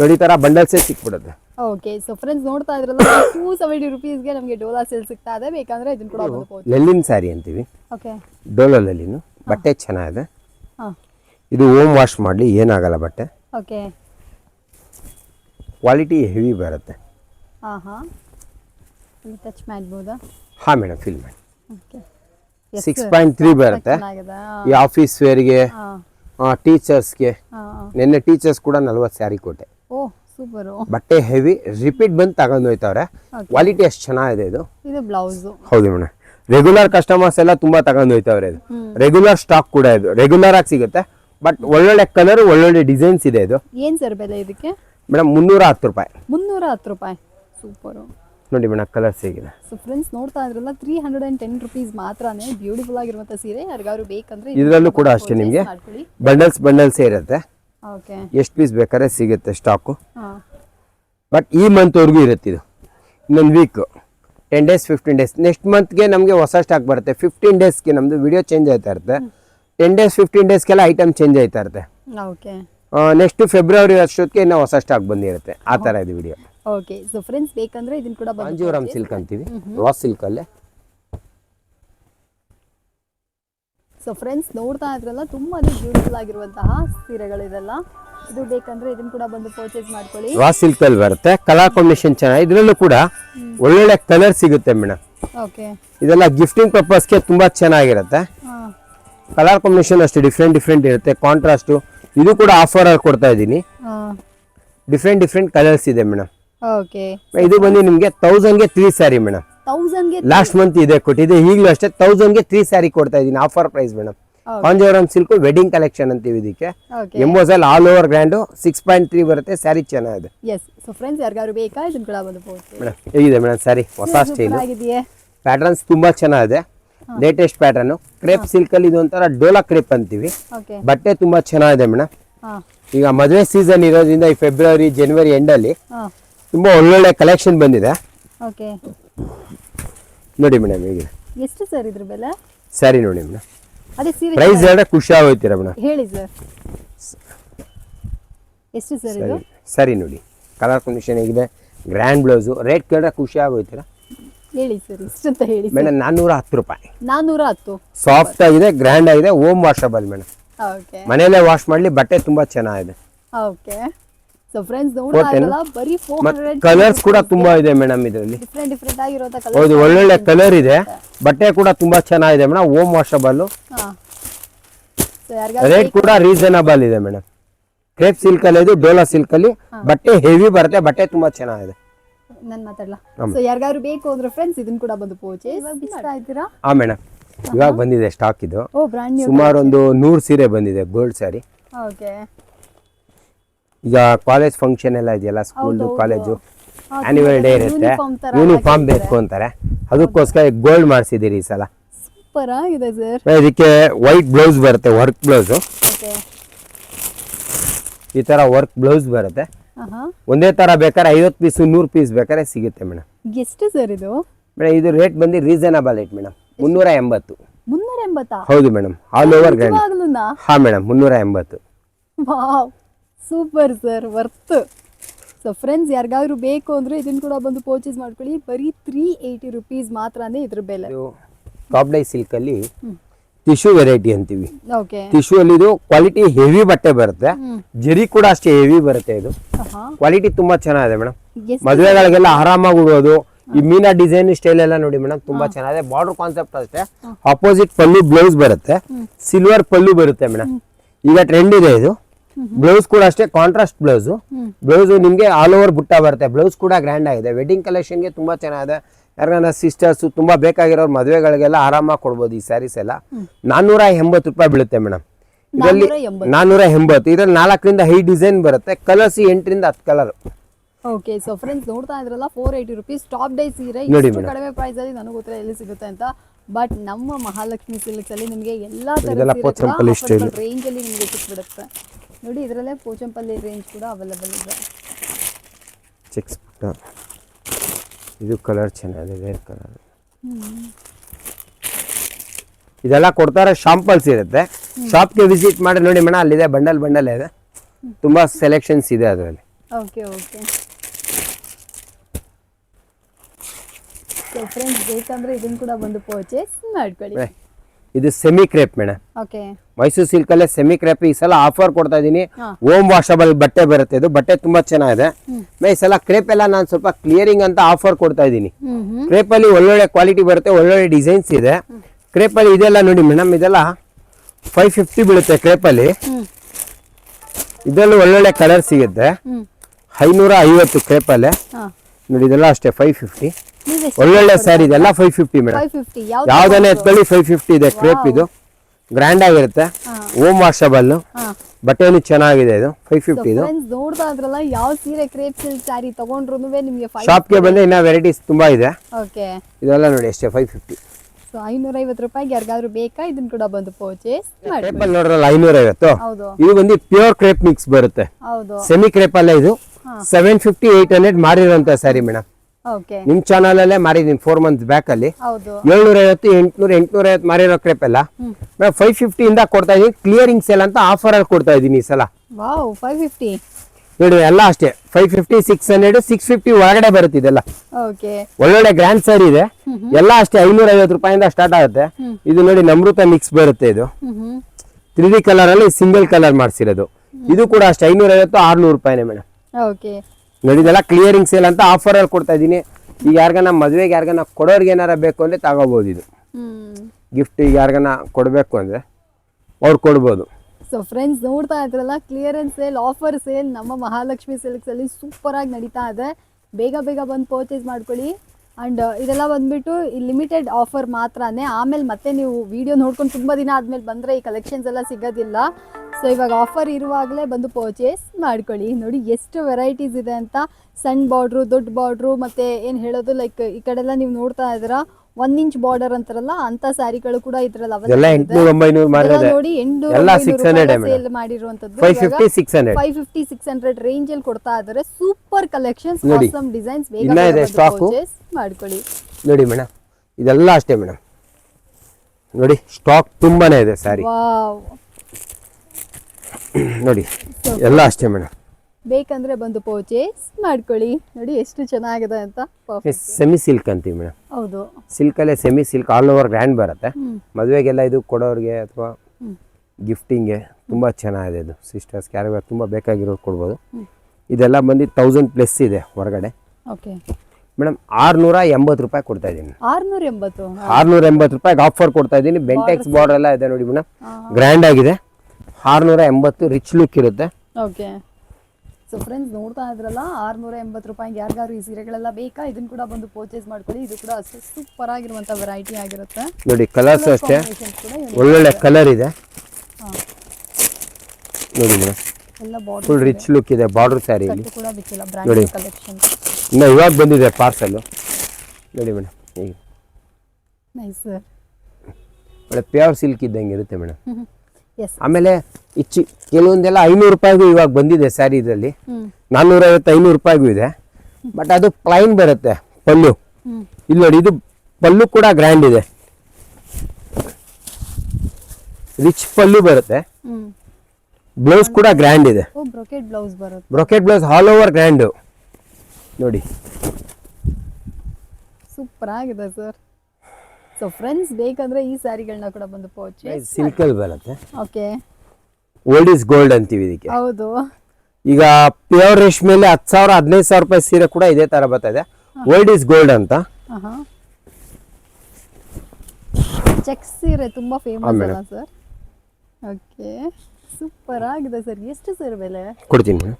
S2: ನೋಡಿ ಈ ಬಂಡಲ್ ಬಂಡಲ್ಸೇ ಸಿಕ್ಬಿಡುತ್ತೆ
S1: ಓಕೆ ಸೊ ಫ್ರೆಂಡ್ಸ್ ನೋಡ್ತಾ ಇದ್ರಲ್ಲ ಟೂ ಸೆವೆಂಟಿ ರುಪೀಸ್ಗೆ ನಮಗೆ ಡೋಲಾ ಸೇಲ್ ಸಿಗ್ತಾ ಇದೆ. ಬೇಕಂದ್ರೆ ಇದನ್ನ ಕೂಡ
S2: ಲೆಲ್ಲಿನ್ ಸ್ಯಾರಿ ಅಂತೀವಿ.
S1: ಓಕೆ
S2: ಡೋಲೋ ಲೆಲ್ಲಿನು ಬಟ್ಟೆ ಚೆನ್ನಾಗಿದೆ.
S1: ಹಾಂ.
S2: ಇದು ಓಮ್ ವಾಶ್ ಮಾಡಲಿ ಏನಾಗಲ್ಲ ಬಟ್ಟೆ.
S1: ಓಕೆ
S2: ಕ್ವಾಲಿಟಿ ಹೆವಿ ಬರುತ್ತೆ.
S1: ಹಾಂ ಹಾಂ ಟಚ್ ಮಾಡ್ಬೋದಾ?
S2: ಹಾಂ ಮೇಡಮ್ ಫಿಲ್ ಮಾಡಿ.
S1: ಓಕೆ
S2: ಸಿಕ್ಸ್ ಪಾಯಿಂಟ್ ತ್ರೀ ಬರುತ್ತೆ. ಈ ಆಫೀಸ್ ವೇರ್ಗೆ ಟೀಚರ್ಸ್ಗೆ ನಿನ್ನೆ ಟೀಚರ್ಸ್ ಕೂಡ ನಲ್ವತ್ತು ಸ್ಯಾರಿ ಕೊಟ್ಟೆ.
S1: ಓ ಸೂಪರು
S2: ಬಟ್ಟೆ ಹೆವಿ ರಿಪೀಟ್ ಬಂದು ತಗೊಂಡೋಯ್ತವ್ರೆ ಕ್ವಾಲಿಟಿ ಅಷ್ಟು ಚೆನ್ನಾಗಿದೆ ಇದು?
S1: ಇದು ಬ್ಲೌಸು
S2: ಹೌದು ಮೇಡಮ್. ರೆಗ್ಯುಲರ್ ಕಸ್ಟಮರ್ಸ್ ಎಲ್ಲ ತುಂಬಾ ತಗೊಂಡೋಯ್ತವ್ರೆ ಇದು. ರೆಗ್ಯುಲರ್ ಸ್ಟಾಕ್ ಕೂಡ ಇದು. ರೆಗ್ಯುಲರ್ ಆಗಿ ಸಿಗುತ್ತೆ. ಬಟ್ ಒಳ್ಳೊಳ್ಳೆ ಕಲರ್ ಒಳ್ಳೊಳ್ಳೆ ಡಿಸೈನ್ಸ್ ಇದೆ ಇದು.
S1: ಏನ್ ಸರ್ ಬೆಲೆ ಇದಕ್ಕೆ?
S2: ಮೇಡಮ್ ಮುನ್ನೂರ ಹತ್ತು ರೂಪಾಯಿ.
S1: ಮುನ್ನೂರ ಹತ್ತು ರೂಪಾಯಿ. ಸೂಪರು
S2: ನೋಡಿ ಮೇಡಮ್ ಕಲರ್ಸ್ ಹೇಗಿದೆ.
S1: ಸೊ ಫ್ರೆಂಡ್ಸ್ ನೋಡ್ತಾ ಇದ್ರಲ್ಲ three hundred and ten rupees ಮಾತ್ರನೇ ಬ್ಯೂಟಿಫುಲ್ ಆಗಿರುವಂಥ ಸೀರೆ. ಯಾರಿಗಾದ್ರು ಬೇಕಂದ್ರೆ
S2: ಇದರಲ್ಲೂ ಕೂಡ ಅಷ್ಟೇ ನಿಮಗೆ. ಬಂಡಲ್ಸ್ ಬಂಡಲ್ಸ್ ಇರುತ್ತೆ
S1: ಓಕೆ
S2: ಎಷ್ಟು ಪೀಸ್ ಬೇಕಾದ್ರೆ ಸಿಗುತ್ತೆ ಸ್ಟಾಕು ಬಟ್ ಈ ಮಂತ್ವರೆಗೂ ಇರುತ್ತೆ ಇದು. ಇನ್ನೊಂದು week ten days fifteen days next ಮಂತ್ಗೆ ನಮಗೆ ಹೊಸ ಸ್ಟಾಕ್ ಬರುತ್ತೆ. ಫಿಫ್ಟೀನ್ ಡೇಸ್ಗೆ ನಮ್ಮದು ವಿಡಿಯೋ ಚೇಂಜ್ ಆಯ್ತಾ ಇರುತ್ತೆ. ಟೆನ್ ಡೇಸ್ ಫಿಫ್ಟೀನ್ ಡೇಸ್ಗೆಲ್ಲ ಐಟಮ್ ಚೇಂಜ್ ಆಯ್ತಾ ಇರುತ್ತೆ.
S1: ಓಕೆ
S2: ನೆಕ್ಸ್ಟ್ ಫೆಬ್ರವರಿ ಅಷ್ಟೊತ್ತಿಗೆ ಇನ್ನೂ ಹೊಸ ಸ್ಟಾಕ್ ಬಂದಿರುತ್ತೆ. ಆ ಥರ ಇದು ವಿಡಿಯೋ
S1: ಓಕೆ ಸೊ ಫ್ರೆಂಡ್ಸ್ ಬೇಕಂದ್ರೆ ಇದನ್ನ ಕೂಡ ಬಂದು
S2: ಕಾಂಜೀವರಂ ಸಿಲ್ಕ್ ಅಂತೀವಿ. ರಾ ಸಿಲ್ಕಲ್ಲೇ
S1: ಸೊ ಫ್ರೆಂಡ್ಸ್ ನೋಡ್ತಾ ಇದ್ರಲ್ಲ ತುಂಬಾನೇ ಬ್ಯೂಟಿಫುಲ್ ಆಗಿರುವಂತಹ ಸೀರೆಗಳಿದೆಲ್ಲ. ಇದು ಬೇಕಂದ್ರೆ ಇದನ್ನ ಕೂಡ ಬಂದು ಪರ್ಚೇಸ್ ಮಾಡ್ಕೊಳ್ಳಿ.
S2: ರಾ ಸಿಲ್ಕಲ್ಲಿ ಬರುತ್ತೆ. ಕಲರ್ ಕಾಂಬಿನೇಷನ್ ಚೆನ್ನಾಗಿ ಇದರಲ್ಲೂ ಕೂಡ ಒಳ್ಳೊಳ್ಳೆ ಕಲರ್ ಸಿಗುತ್ತೆ ಮೇಡಮ್
S1: ಓಕೆ
S2: ಇದೆಲ್ಲ ಗಿಫ್ಟಿಂಗ್ ಪರ್ಪಸ್ಗೆ ತುಂಬಾ ಚೆನ್ನಾಗಿರುತ್ತೆ. ಕಲರ್ ಕಾಂಬಿನೇಷನ್ ಅಷ್ಟು ಡಿಫ್ರೆಂಟ್ ಡಿಫ್ರೆಂಟ್ ಇರುತ್ತೆ. ಕಾಂಟ್ರಾಸ್ಟು ಇದು ಕೂಡ ಆಫರ್ ಅಲ್ಲಿ ಕೊಡ್ತಾ ಇದ್ದೀನಿ. ಡಿಫ್ರೆಂಟ್ ಡಿಫ್ರೆಂಟ್ ಕಲರ್ಸ್ ಇದೆ ಮೇಡಮ್
S1: ಓಕೆ
S2: ಇದು ಬಂದು ನಿಮಗೆ ತೌಸಂಡ್ಗೆ ತ್ರೀ ಸ್ಯಾರಿ ಮೇಡಮ್
S1: ತೌಸಂಡ್ಗೆ
S2: ಲಾಸ್ಟ್ ಮಂತ್ ಇದೆ ಕೊಟ್ಟಿದೆ. ಈಗಲೂ ಅಷ್ಟೇ ತೌಸಂಡ್ಗೆ ತ್ರೀ ಸ್ಯಾರಿ ಕೊಡ್ತಾ ಇದ್ದೀನಿ offer price madam. Kanjivaram silk wedding collection ಅಂತೀವಿ ಇದಕ್ಕೆ. ಎಂಬೋಸಲ್ all over grand six point three ಬರುತ್ತೆ ಸ್ಯಾರಿ ಚೆನ್ನಾಗಿದೆ.
S1: ಎಸ್ ಸೊ ಫ್ರೆಂಡ್ಸ್ ಯಾರಿಗಾದ್ರು ಬೇಕಾ ಇದನ್ನ ಕೂಡ ಬಂದು
S2: ಮೇಡಮ್ ಹೇಗಿದೆ ಮೇಡಮ್ ಸ್ಯಾರಿ ಹೊಸ ಸ್ಟೈಲ್ ಪ್ಯಾಟ್ರನ್ಸ್ ತುಂಬಾ ಚೆನ್ನಾಗಿದೆ. ಲೇಟೆಸ್ಟ್ ಪ್ಯಾಟರ್ನು ಕ್ರೇಪ್ ಸಿಲ್ಕಲ್ಲಿ ಇದು ಒಂಥರ ಡೋಲಾ ಕ್ರೇಪ್ ಅಂತೀವಿ. ಬಟ್ಟೆ ತುಂಬಾ ಚೆನ್ನಾಗಿದೆ ಮೇಡಮ್ ಈಗ ಮದುವೆ ಸೀಸನ್ ಇರೋದ್ರಿಂದ ಈ ಫೆಬ್ರವರಿ ಜನವರಿ ಎಂಡಲ್ಲಿ
S1: ಹಾಂ.
S2: ತುಂಬಾ ಒಳ್ಳೊಳ್ಳೆ ಕಲೆಕ್ಷನ್ ಬಂದಿದೆ.
S1: ಓಕೆ.
S2: ನೋಡಿ ಮೇಡಮ್ ಈಗ
S1: ಎಷ್ಟು ಸರ್ ಇದ್ರ ಬೆಲೆ?
S2: ಸರಿ ನೋಡಿ ಮೇಡಮ್.
S1: ಅದೇ ಸೀರೆ
S2: ಪ್ರೈಸ್ ಹೇಳಿದ್ರೆ ಖುಷಿ ಆಗೋಯ್ತೀರ ಮೇಡಮ್?
S1: ಹೇಳಿ ಸರ್. ಎಷ್ಟು ಸರ್ ಇದು?
S2: ಸರಿ ನೋಡಿ. ಕಲರ್ ಕಂಡೀಷನ್ ಹೇಗಿದೆ ಗ್ರ್ಯಾಂಡ್ ಬ್ಲೌಸು ರೇಟ್ ಕೇಳಿದ್ರೆ ಖುಷಿ ಆಗೋಯ್ತೀರಾ
S1: ಹೇಳಿ ಸರ್ ಇಷ್ಟಂತ ಹೇಳಿ
S2: ಮೇಡಮ್ ನಾನ್ನೂರ ಹತ್ತು ರೂಪಾಯಿ.
S1: ನಾನ್ನೂರ ಹತ್ತು
S2: ಸಾಫ್ಟ್ ಆಗಿದೆ ಗ್ರ್ಯಾಂಡ್ ಆಗಿದೆ ಓಮ್ ವಾಷಬಲ್ ಮೇಡಮ್.
S1: ಓಕೆ.
S2: ಮನೆಯಲ್ಲೇ ವಾಶ್ ಮಾಡಲಿ ಬಟ್ಟೆ ತುಂಬಾ ಚೆನ್ನಾಗಿದೆ.
S1: ಓಕೆ. ಸೊ ಫ್ರೆಂಡ್ಸ್ ನೋಡ್ತಾ. ಇರಲ್ಲ ಬರೀ ಫೋರ್ ಹಂಡ್ರೆಡ್
S2: ಕಲರ್ಸ್ ಕೂಡ ತುಂಬಾ ಇದೆ ಮೇಡಮ್ ಇದರಲ್ಲಿ.
S1: ಡಿಫ್ರೆಂಟ್ ಡಿಫ್ರೆಂಟ್ ಕಲರ್
S2: ಹೌದು ಒಳ್ಳೊಳ್ಳೆ ಕಲರ್ ಇದೆ. ಬಟ್ಟೆ ಕೂಡ ತುಂಬಾ ಚೆನ್ನಾಗಿದೆ ಮೇಡಮ್ ಓಮ್ ವಾಷಬಲ್
S1: ಹಾಂ. ಸೊ ಯಾರಿಗಾದ್ರು
S2: ರೇಟ್ ಕೂಡ ರೀಸನಬಲ್ ಇದೆ ಮೇಡಮ್ ಕ್ರೇಪ್ ಸಿಲ್ಕ್ ಅಲ್ಲಿ ಇದು ಡೋಲಾ ಸಿಲ್ಕ್ ಅಲ್ಲಿ ಬಟ್ಟೆ ಹೆವಿ ಬರುತ್ತೆ ಬಟ್ಟೆ ತುಂಬಾ ಚೆನ್ನಾಗಿದೆ.
S1: ನಾನು ಮಾತಾಡಲ್ಲ ಸೊ ಯಾರಿಗಾದ್ರು ಬೇಕು ಅಂದ್ರೆ ಫ್ರೆಂಡ್ಸ್ ಇದನ್ನ ಕೂಡ ಬಂದು ಪರ್ಚೇಸ್ ಬಿಸ್ತಾ ಇದ್ದೀರಾ
S2: ಹಾ ಮೇಡಮ್ ಇವಾಗ ಬಂದಿದೆ ಸ್ಟಾಕ್ ಇದು.
S1: ಓ ಬ್ರ್ಯಾಂಡ್ ನ್ಯೂ
S2: ಸುಮಾರು ಒಂದು ನೂರು ಸೀರೆ ಬಂದಿದೆ ಗೋಲ್ಡ್ ಸ್ಯಾರಿ
S1: ಓಕೆ
S2: ಈಗ ಕಾಲೇಜ್ ಫಂಕ್ಷನ್ ಎಲ್ಲ ಇದೆಯಲ್ಲ ಸ್ಕೂಲ್ದು. ಕಾಲೇಜು ಆನ್ಯುವಲ್ ಡೇ ಇರುತ್ತೆ.
S1: ತರ
S2: ಯೂನಿಫಾರ್ಮ್ ಬೇಕು ಅಂತಾರೆ. ಅದಕ್ಕೋಸ್ಕರ ಗೋಲ್ಡ್ ಮಾಡಿಸಿದ್ದೀರಿ ಈ ಸಲ.
S1: ಸೂಪರ್ ಆಗಿದೆ ಸರ್
S2: ಇದಕ್ಕೆ ವೈಟ್ ಬ್ಲೌಸ್ ಬರುತ್ತೆ ವರ್ಕ್ ಬ್ಲೌಸು ಈ ಥರ ವರ್ಕ್ ಬ್ಲೌಸ್ ಬರುತ್ತೆ. ಒಂದೇ ಥರ ಬೇಕಾದ್ರೆ ಐವತ್ತು ಪೀಸು ನೂರು ಪೀಸ್ ಬೇಕಾದ್ರೆ ಸಿಗುತ್ತೆ ಮೇಡಮ್
S1: ಎಷ್ಟು ಸರ್ ಇದು?
S2: ಮೇಡಮ್ ಇದು ರೇಟ್ ಬಂದು ರೀಸನಬಲ್ ರೇಟ್ ಮೇಡಮ್ ಮುನ್ನೂರ ಎಂಬತ್ತು.
S1: ಮುನ್ನೂರ ಎಂಬತ್ತಾ?
S2: ಹೌದು ಮೇಡಮ್ ಆಲ್ ಓವರ್ ಗ್ರ್ಯಾಂಡ್
S1: ಹಾ
S2: ಹಾಂ ಮೇಡಮ್ ಮುನ್ನೂರ ಎಂಬತ್ತು.
S1: Wow super sir worth. So friends ಯಾರಿಗಾದ್ರೂ ಬೇಕು ಅಂದರೆ ಇದನ್ನು ಕೂಡ ಬಂದು ಪರ್ಚೇಸ್ ಮಾಡ್ಕೊಳ್ಳಿ. ಬರೀ ತ್ರೀ ಏಯ್ಟಿ ರುಪೀಸ್ ಮಾತ್ರನೇ ಇದ್ರ ಬೆಲೆ.
S2: ಕಾಬ್ಡೈ ಸಿಲ್ಕಲ್ಲಿ ಟಿಶ್ಯೂ ವೆರೈಟಿ ಅಂತೀವಿ.
S1: ಓಕೆ
S2: ಟಿಶ್ಯೂ ಅಲ್ಲಿ ಇದು ಕ್ವಾಲಿಟಿ ಹೆವಿ ಬಟ್ಟೆ ಬರುತ್ತೆ. ಜರಿ ಕೂಡ ಅಷ್ಟೇ ಹೆವಿ ಬರುತ್ತೆ ಇದು. ಕ್ವಾಲಿಟಿ ತುಂಬಾ ಚೆನ್ನಾಗಿದೆ ಮೇಡಮ್ ಮದುವೆಗಳಿಗೆಲ್ಲ ಆರಾಮಾಗಿ ಉಡೋದು. ಈ ಮೀನಾ ಡಿಸೈನ್ ಸ್ಟೈಲ್ ಎಲ್ಲ ನೋಡಿ ಮೇಡಮ್ ತುಂಬಾ ಚೆನ್ನಾಗಿದೆ. ಬಾರ್ಡರ್ ಕಾನ್ಸೆಪ್ಟ್ ಅಷ್ಟೇ. ಅಪೋಸಿಟ್ ಪಲ್ಲು ಬ್ಲೌಸ್ ಬರುತ್ತೆ. ಸಿಲ್ವರ್ ಪಲ್ಲು ಬರುತ್ತೆ ಮೇಡಮ್ ಈಗ ಟ್ರೆಂಡ್ ಇದೆ ಇದು. ಬ್ಲೌಸ್ ಕೂಡ ಅಷ್ಟೇ ಕಾಂಟ್ರಾಸ್ಟ್ ಬ್ಲೌಸ್. ಬ್ಲೌಸ್ ನಿಮ್ಗೆ ಆಲ್ ಓವರ್ ಬುಟ್ಟ ಬರುತ್ತೆ. ಬ್ಲೌಸ್ ಕೂಡ ಗ್ರ್ಯಾಂಡ್ ಆಗಿದೆ. ವೆಡ್ಡಿಂಗ್ ಕಲೆಕ್ಷನ್ಗೆ ತುಂಬಾ ಚೆನ್ನಾಗಿದೆ. ಯಾರಿಗಾನ ಸಿಸ್ಟರ್ಸ್ ತುಂಬಾ ಬೇಕಾಗಿರೋರು ಮದುವೆಗಳಿಗೆಲ್ಲ ಆರಾಮಾಗಿ ಕೊಡ್ಬೋದು ಈ ಸ್ಯಾರೀಸ್ ಎಲ್ಲ. ನಾನ್ನೂರ ಎಂಬತ್ತು ರೂಪಾಯಿ ಬೀಳುತ್ತೆ ಮೇಡಮ್ ಇದರಲ್ಲಿ
S1: ನಾನ್ನೂರ ಎಂಬತ್ತು.
S2: ಇದ್ರಲ್ಲಿ ನಾಲ್ಕರಿಂದ ಐದು ಡಿಸೈನ್ ಬರುತ್ತೆ. ಕಲರ್ಸ್ ಎಂಟರಿಂದ ಹತ್ತು ಕಲರ್
S1: ಓಕೆ ಸೊ ಫ್ರೆಂಡ್ಸ್ ನೋಡ್ತಾ ಇದ್ರಲ್ಲ four eighty rupees top dye ಸೀರೆ. ಇಷ್ಟು ಕಡಿಮೆ ಪ್ರೈಸ್ ಅಲ್ಲಿ ನನಗೆ ಗೊತ್ತಿಲ್ಲ ಎಲ್ಲಿ ಸಿಗುತ್ತೆ ಅಂತ. ಬಟ್ ನಮ್ಮ ಮಹಾಲಕ್ಷ್ಮಿ ಸಿಲ್ಕ್ಸ್ ಅಲ್ಲಿ ನಿಮಗೆ ಎಲ್ಲಾ
S2: style.
S1: ರೇಂಜ್ ಅಲ್ಲಿ ನಿಮಗೆ ಸಿಕ್ಬಿಡುತ್ತೆ. ನೋಡಿ ಇದರಲ್ಲೇ ಪೋಚಂಪಲ್ಲಿ ರೇಂಜ್ ಕೂಡ ಅವೈಲೇಬಲ್ ಇದೆ.
S2: ಚೆಕ್ಸ್ ಪುಟ್ಟ ಇದು ಕಲರ್ ಚೆನ್ನಾಗಿದೆ ವೇರ್ ಕಲರ್ ಇದೆಲ್ಲ ಕೊಡ್ತಾರೆ ಶಾಂಪಲ್ಸ್ ಇರುತ್ತೆ ಶಾಪ್ಗೆ ವಿಸಿಟ್ ಮಾಡಿ ನೋಡಿ ಮೇಡಮ್ ಅಲ್ಲಿದೆ ಬಂಡಲ್ ಬಂಡಲ್ ಇದೆ. ತುಂಬಾ ಸೆಲೆಕ್ಷನ್ಸ್ ಇದೆ ಅದರಲ್ಲಿ.
S1: ಓಕೆ ಓಕೆ ಸೊ ಫ್ರೆಂಡ್ಸ್ ಬೇಕಂದ್ರೆ ಇದನ್ನು ಕೂಡ ಬಂದು ಪರ್ಚೇಸ್ ಮಾಡ್ಕೊಳ್ಳಿ.
S2: ಇದು semi crepe madam
S1: okay
S2: Mysore silk ಅಲ್ಲೇ ಸೆಮಿ ಕ್ರೇಪ್ ಈ ಸಲ ಆಫರ್ ಕೊಡ್ತಾ ಇದೀನಿ. ಓಮ್ ವಾಷಬಲ್ ಬಟ್ಟೆ ಬರುತ್ತೆ ಇದು. ಬಟ್ಟೆ ತುಂಬಾ ಚೆನ್ನಾಗಿದೆ. ಮೇ ಈ ಸಲ ಕ್ರೇಪ್ ಎಲ್ಲ ನಾನು ಸ್ವಲ್ಪ ಕ್ಲಿಯರಿಂಗ್ ಅಂತ ಆಫರ್ ಕೊಡ್ತಾ
S1: ಇದೀನಿ
S2: ಕ್ರೇಪ್ ಅಲ್ಲಿ ಒಳ್ಳೊಳ್ಳೆ ಕ್ವಾಲಿಟಿ ಬರುತ್ತೆ ಒಳ್ಳೊಳ್ಳೆ ಡಿಸೈನ್ಸ್ ಇದೆ. ಕ್ರೇಪ್ ಅಲ್ಲಿ ಇದೆಲ್ಲ ನೋಡಿ ಮೇಡಮ್ ಇದೆಲ್ಲ ಫೈವ್ ಫಿಫ್ಟಿ ಬೀಳುತ್ತೆ ಕ್ರೇಪ್ ಅಲ್ಲಿ. ಇದರಲ್ಲಿ ಒಳ್ಳೊಳ್ಳೆ ಕಲರ್ ಸಿಗುತ್ತೆ. ಐನೂರ ಐವತ್ತು ಕ್ರೇಪ್ ಅಲ್ಲೇ. ನೋಡಿ ಇದೆಲ್ಲ ಅಷ್ಟೇ ಫೈವ್ ಫಿಫ್ಟಿ ಒಳ್ಳೊಳ್ಳೆ ಸ್ಯಾರಿ ಇದೆಲ್ಲ five fifty madam.
S1: Five fifty ಯಾವ್ದು
S2: ಎತ್ಕೊಳ್ಳಿ ಫೈವ್ ಫಿಫ್ಟಿ ಇದೆ ಕ್ರೇಪ್ ಇದು. ಗ್ರ್ಯಾಂಡ್ ಆಗಿರುತ್ತೆ. ಓಮ್ ವಾಷಬಲ್
S1: ಬಟ್ಟೆ
S2: ಬಟ್ಟೆನು ಚೆನ್ನಾಗಿದೆ ಇದು. ಫೈವ್ ಫಿಫ್ಟಿ ಇದು.
S1: ನೋಡ್ತಾ ಇದ್ರಲ್ಲ ಯಾವ ಸೀರೆ ಕ್ರೇಪ್ ಸಿಲ್ಕ್ ಸ್ಯಾರಿ ತಗೊಂಡ್ರು ನಿಮಗೆ
S2: ಶಾಪ್ಗೆ ಬಂದ್ರೆ ಇನ್ನ ವೆರೈಟೀಸ್ ತುಂಬಾ ಇದೆ.
S1: ಓಕೆ
S2: ಇದೆಲ್ಲ ನೋಡಿ ಅಷ್ಟೇ ಫೈವ್ ಫಿಫ್ಟಿ
S1: ಸೊ ಐನೂರ ಐವತ್ತು ರೂಪಾಯಿಗೆ ಯಾರಿಗಾದ್ರೂ ಬೇಕಾ? ಇದನ್ನ ಕೂಡ ಬಂದು ಪರ್ಚೇಸ್ ಮಾಡಿ
S2: ಕ್ರೇಪ್ ನೋಡ್ರಲ್ಲ ಐನೂರ ಐವತ್ತು ಇದು ಬಂದು ಪ್ಯೂರ್ ಕ್ರೇಪ್ ಮಿಕ್ಸ್ ಬರುತ್ತೆ. ಸೆಮಿ ಕ್ರೇಪ್ ಅಲ್ಲ ಇದು. ಸೆವೆನ್ ಫಿಫ್ಟಿ ಏಟ್ ಹಂಡ್ರೆಡ್ ಮಾಡಿರುವಂತ ಸ್ಯಾರಿ ಮೇಡಮ್. ನಿಮ್ ಚಾನಲ್ ಅಲ್ಲೇ ಮಾರಿದೀನಿ ಫೋರ್ ಮಂತ್ ಬ್ಯಾಕ್ ಅಲ್ಲಿ. ಏಳ್ನೂರ ಐವತ್ತು ಎಂಟ್ನೂರ ಎಂಟ್ನೂರ ಐವತ್ತು ಮಾರಿರೋ ಕ್ರೇಪ್ ಎಲ್ಲ. ಫೈವ್ ಫಿಫ್ಟಿ ಇಂದ ಕೊಡ್ತಾ ಇದೀನಿ ಕ್ಲಿಯರಿಂಗ್ ಸೇಲ್ ಅಂತ ಆಫರ್ ಅಲ್ಲಿ ಕೊಡ್ತಾ ಇದೀನಿ ಈ ಸಲ. ನೋಡಿ ಎಲ್ಲ ಅಷ್ಟೇ. Five fifty six hundred six fifty ಒಳಗಡೆ ಬರುತ್ತೆ ಇದೆಲ್ಲ.
S1: ಓಕೆ
S2: ಒಳ್ಳೊಳ್ಳೆ ಗ್ರ್ಯಾಂಡ್ ಸ್ಯಾರಿ ಇದೆ. ಎಲ್ಲ ಅಷ್ಟೇ ಐನೂರ ಐವತ್ತು ರೂಪಾಯಿಂದ ಸ್ಟಾರ್ಟ್ ಆಗುತ್ತೆ. ಇದು ನೋಡಿ ನಮೃತ ಮಿಕ್ಸ್ ಬರುತ್ತೆ ಇದು. ತ್ರೀ ಕಲರ್ ಅಲ್ಲಿ ಸಿಂಗಲ್ ಕಲರ್ ಮಾಡಿಸಿರೋದು. ಇದು ಕೂಡ ಅಷ್ಟೇ ಐನೂರ ಐವತ್ತು ಆರ್ನೂರು ರೂಪಾಯಿನೇ ಮೇಡಮ್.
S1: ಓಕೆ
S2: ನೋಡಿ ಇದೆಲ್ಲ ಕ್ಲಿಯರಿಂಗ್ ಸೇಲ್ ಅಂತ ಆಫರ್ ಅಲ್ಲಿ ಕೊಡ್ತಾ ಇದ್ದೀನಿ. ಈಗ ಯಾರಿಗಾನ ಮದುವೆಗೆ ಯಾರಿಗಾನ ಕೊಡೋರ್ಗೆ ಏನಾರ ಬೇಕು ಅಂದ್ರೆ ತಗೋಬಹುದು ಇದು. ಗಿಫ್ಟ್ ಈಗ ಯಾರಿಗಾನ ಕೊಡಬೇಕು ಅಂದ್ರೆ ಅವ್ರು ಕೊಡ್ಬೋದು.
S1: ಸೊ ಫ್ರೆಂಡ್ಸ್ ನೋಡ್ತಾ ಇದ್ರಲ್ಲ ಕ್ಲಿಯರೆನ್ಸ್ ಸೇಲ್ ಆಫರ್ ಸೇಲ್ ನಮ್ಮ ಮಹಾಲಕ್ಷ್ಮಿ ಸಿಲ್ಕ್ಸ್ ಅಲ್ಲಿ ಸೂಪರ್ ಆಗಿ ನಡೀತಾ ಇದೆ. ಬೇಗ ಬೇಗ ಬಂದು ಪರ್ಚೇಸ್ ಮಾಡ್ಕೊಳ್ಳಿ. ಅಂಡ್ ಇದೆಲ್ಲ ಬಂದ್ಬಿಟ್ಟು ಈ ಲಿಮಿಟೆಡ್ ಆಫರ್ ಮಾತ್ರನೇ. ಆಮೇಲೆ ಮತ್ತೆ ನೀವು ವಿಡಿಯೋ ನೋಡ್ಕೊಂಡು ತುಂಬ ದಿನ ಆದ್ಮೇಲೆ ಬಂದರೆ ಈ ಕಲೆಕ್ಷನ್ಸ್ ಎಲ್ಲ ಸಿಗೋದಿಲ್ಲ. ಸೊ ಇವಾಗ ಆಫರ್ ಇರುವಾಗಲೇ ಬಂದು ಪರ್ಚೇಸ್ ಮಾಡ್ಕೊಳ್ಳಿ. ನೋಡಿ, ಎಷ್ಟು ವೆರೈಟೀಸ್ ಇದೆ ಅಂತ. ಸಣ್ಣ ಬಾರ್ಡ್ರು ದೊಡ್ಡ ಬಾರ್ಡ್ರು ಮತ್ತು ಏನು ಹೇಳೋದು ಲೈಕ್ ಈ ಕಡೆ ಎಲ್ಲ ನೀವು ನೋಡ್ತಾ ಇದ್ದೀರಾ? ಒನ್ ಇಂಚ್ ಬಾರ್ಡರ್ ಅಂತಾರಲ್ಲ ಅಂತ ಸ್ಯಾರಿಗಳು ಕೂಡ ಇದ್ರಲ್ಲಿ
S2: ಎಲ್ಲ. ಎಂಟ್ನೂರ ಒಂಬೈನೂರು
S1: ನೋಡಿ ಎಂಟು
S2: ಎಲ್ಲ ಸಿಕ್ಸ್ ಹಂಡ್ರೆಡ್
S1: ಸೇಲ್ ಮಾಡಿರುವಂತದ್ದು
S2: five fifty six hundred
S1: five fifty six hundred range ಅಲ್ಲಿ ಕೊಡ್ತಾ ಇದಾರೆ ಸೂಪರ್ ಕಲೆಕ್ಷನ್ಸ್. ಆಸಮ್ ಡಿಸೈನ್ಸ್ ಬೇಗ. ಮಾಡ್ಕೊಳ್ಳಿ.
S2: ನೋಡಿ ಮೇಡಮ್ ಇದೆಲ್ಲ ಅಷ್ಟೇ ಮೇಡಮ್. ನೋಡಿ ಸ್ಟಾಕ್ ತುಂಬಾನೇ ಇದೆ ಸ್ಯಾರಿ ನೋಡಿ ಎಲ್ಲ ಅಷ್ಟೇ ಮೇಡಮ್.
S1: ಬೇಕಂದ್ರೆ ಬಂದು ಪರ್ಚೇಸ್ ಮಾಡ್ಕೊಳ್ಳಿ. ನೋಡಿ ಎಷ್ಟು ಚೆನ್ನಾಗಿದೆ ಅಂತ.
S2: ಸೆಮಿ ಸಿಲ್ಕ್ ಅಂತೀವಿ ಮೇಡಮ್.
S1: ಹೌದು.
S2: ಸಿಲ್ಕಲ್ಲೇ semi silk all over grand ಬರುತ್ತೆ ಮದುವೆಗೆಲ್ಲ ಇದು ಕೊಡೋರಿಗೆ ಅಥವಾ
S1: ಗಿಫ್ಟಿಂಗ್
S2: ಗಿಫ್ಟಿಂಗ್ಗೆ ತುಂಬ ಚೆನ್ನಾಗಿದೆ ಇದು. ಸಿಸ್ಟರ್ಸ್ ಯಾರಿಗಾರು ತುಂಬ ಬೇಕಾಗಿರೋದು ಕೊಡ್ಬೋದು. ಇದೆಲ್ಲ ಬಂದು ತೌಸಂಡ್ ಪ್ಲಸ್ ಇದೆ ಹೊರಗಡೆ.
S1: ಓಕೆ
S2: ಮೇಡಮ್ ಆರ್ನೂರ ಎಂಬತ್ತು ರೂಪಾಯಿ ಕೊಡ್ತಾ ಇದ್ದೀನಿ.
S1: ಆರ್ನೂರ ಎಂಬತ್ತು
S2: ಆರ್ನೂರ ಎಂಬತ್ತು ರೂಪಾಯಿಗೆ ಆಫರ್ ಕೊಡ್ತಾ ಇದ್ದೀನಿ. ಬೆಂಟೆಕ್ಸ್ ಬಾರ್ಡರ್ ಎಲ್ಲ ಇದೆ ನೋಡಿ ಮೇಡಮ್. ಗ್ರ್ಯಾಂಡ್ ಆಗಿದೆ. ಆರುನೂರ ಎಂಬತ್ತು ರಿಚ್ ಲುಕ್ ಇರುತ್ತೆ.
S1: ಓಕೆ ಸೊ ಫ್ರೆಂಡ್ಸ್ ನೋಡ್ತಾ ಇದ್ರಲ್ಲ ಆರುನೂರ ಎಂಬತ್ತು ರೂಪಾಯಿಗೆ ಯಾರಿಗಾರು ಈ ಸೀರೆಗಳೆಲ್ಲ ಬೇಕಾ? ಇದನ್ನ ಕೂಡ ಬಂದು ಪರ್ಚೇಸ್ ಮಾಡ್ಕೊಳ್ಳಿ. ಇದು ಕೂಡ ಅಷ್ಟೇ ಸೂಪರ್ ಆಗಿರುವಂಥ ವೆರೈಟಿ ಆಗಿರುತ್ತೆ.
S2: ನೋಡಿ ಕಲರ್ಸ್ ಅಷ್ಟೇ. ಒಳ್ಳೊಳ್ಳೆ ಕಲರ್ ಇದೆ. ನೋಡಿ ಮೇಡಮ್.
S1: ಎಲ್ಲ
S2: ಫುಲ್ ರಿಚ್ ಲುಕ್ ಇದೆ ಬಾರ್ಡರ್ ಸ್ಯಾರಿ
S1: ಕೂಡ ಬಿಚ್ಚಿಲ್ಲ
S2: ನೋಡಿ.
S1: ಕಲೆಕ್ಷನ್
S2: ಇನ್ನು ಇವಾಗ ಬಂದಿದೆ ಪಾರ್ಸೆಲ್ ನೋಡಿ ಮೇಡಮ್ ಈಗ
S1: ನೈಸ್ ಸರ್
S2: ಒಳ್ಳೆ ಪ್ಯೂರ್ ಸಿಲ್ಕ್ ಇದ್ದಂಗೆ ಇರುತ್ತೆ ಮೇಡಮ್. ಆಮೇಲೆ ಇಚ್ಚಿ ಕೆಲವೊಂದೆಲ್ಲ ಐನೂರು ರೂಪಾಯಿಗೂ ಇವಾಗ ಬಂದಿದೆ ಸ್ಯಾರಿ ಇದರಲ್ಲಿ. ನಾನ್ನೂರೈವತ್ತು ಐನೂರು ರೂಪಾಯಿಗೂ ಇದೆ. ಬಟ್ ಅದು ಪ್ಲೈನ್ ಬರುತ್ತೆ ಪಲ್ಲು. ಇಲ್ಲಿ ನೋಡಿ ಇದು ಪಲ್ಲು ಕೂಡ ಗ್ರ್ಯಾಂಡ್ ಇದೆ. ರಿಚ್ ಪಲ್ಲು ಬರುತ್ತೆ. ಬ್ಲೌಸ್ ಕೂಡ ಗ್ರ್ಯಾಂಡ್ ಇದೆ.
S1: Brocade blouse
S2: all over grand ನೋಡಿ.
S1: ಸೂಪರ್ ಆಗಿದೆ ಸರ್ ಸೊ ಫ್ರೆಂಡ್ಸ್ ಬೇಕಂದ್ರೆ ಈ ಸ್ಯಾರಿಗಳನ್ನ ಕೂಡ ಬಂದು ಪರ್ಚೇಸ್
S2: ಸಿಲ್ಕಲ್ಲಿ ಬರುತ್ತೆ.
S1: ಓಕೆ
S2: ಓಲ್ಡ್ ಇಸ್ ಗೋಲ್ಡ್ ಅಂತೀವಿ ಇದಕ್ಕೆ.
S1: ಹೌದು.
S2: ಈಗ ಪ್ಯೂರ್ ರೇಷ್ಮೆಯಲ್ಲಿ ಹತ್ತು ಸಾವಿರ ಹದಿನೈದು ಸಾವಿರ ರೂಪಾಯಿ ಸೀರೆ ಕೂಡ ಇದೇ ತರ ಬರ್ತಾ ಇದೆ. ಓಲ್ಡ್ ಇಸ್ ಗೋಲ್ಡ್ ಅಂತ.
S1: ಚೆಕ್ ಸೀರೆ ತುಂಬಾ ಫೇಮಸ್ ಅಲ್ಲ ಸರ್ ಓಕೆ ಸೂಪರ್ ಆಗಿದೆ ಸರ್ ಎಷ್ಟು ಸರ್ ಬೆಲೆ?
S2: ಕೊಡ್ತೀನಿ.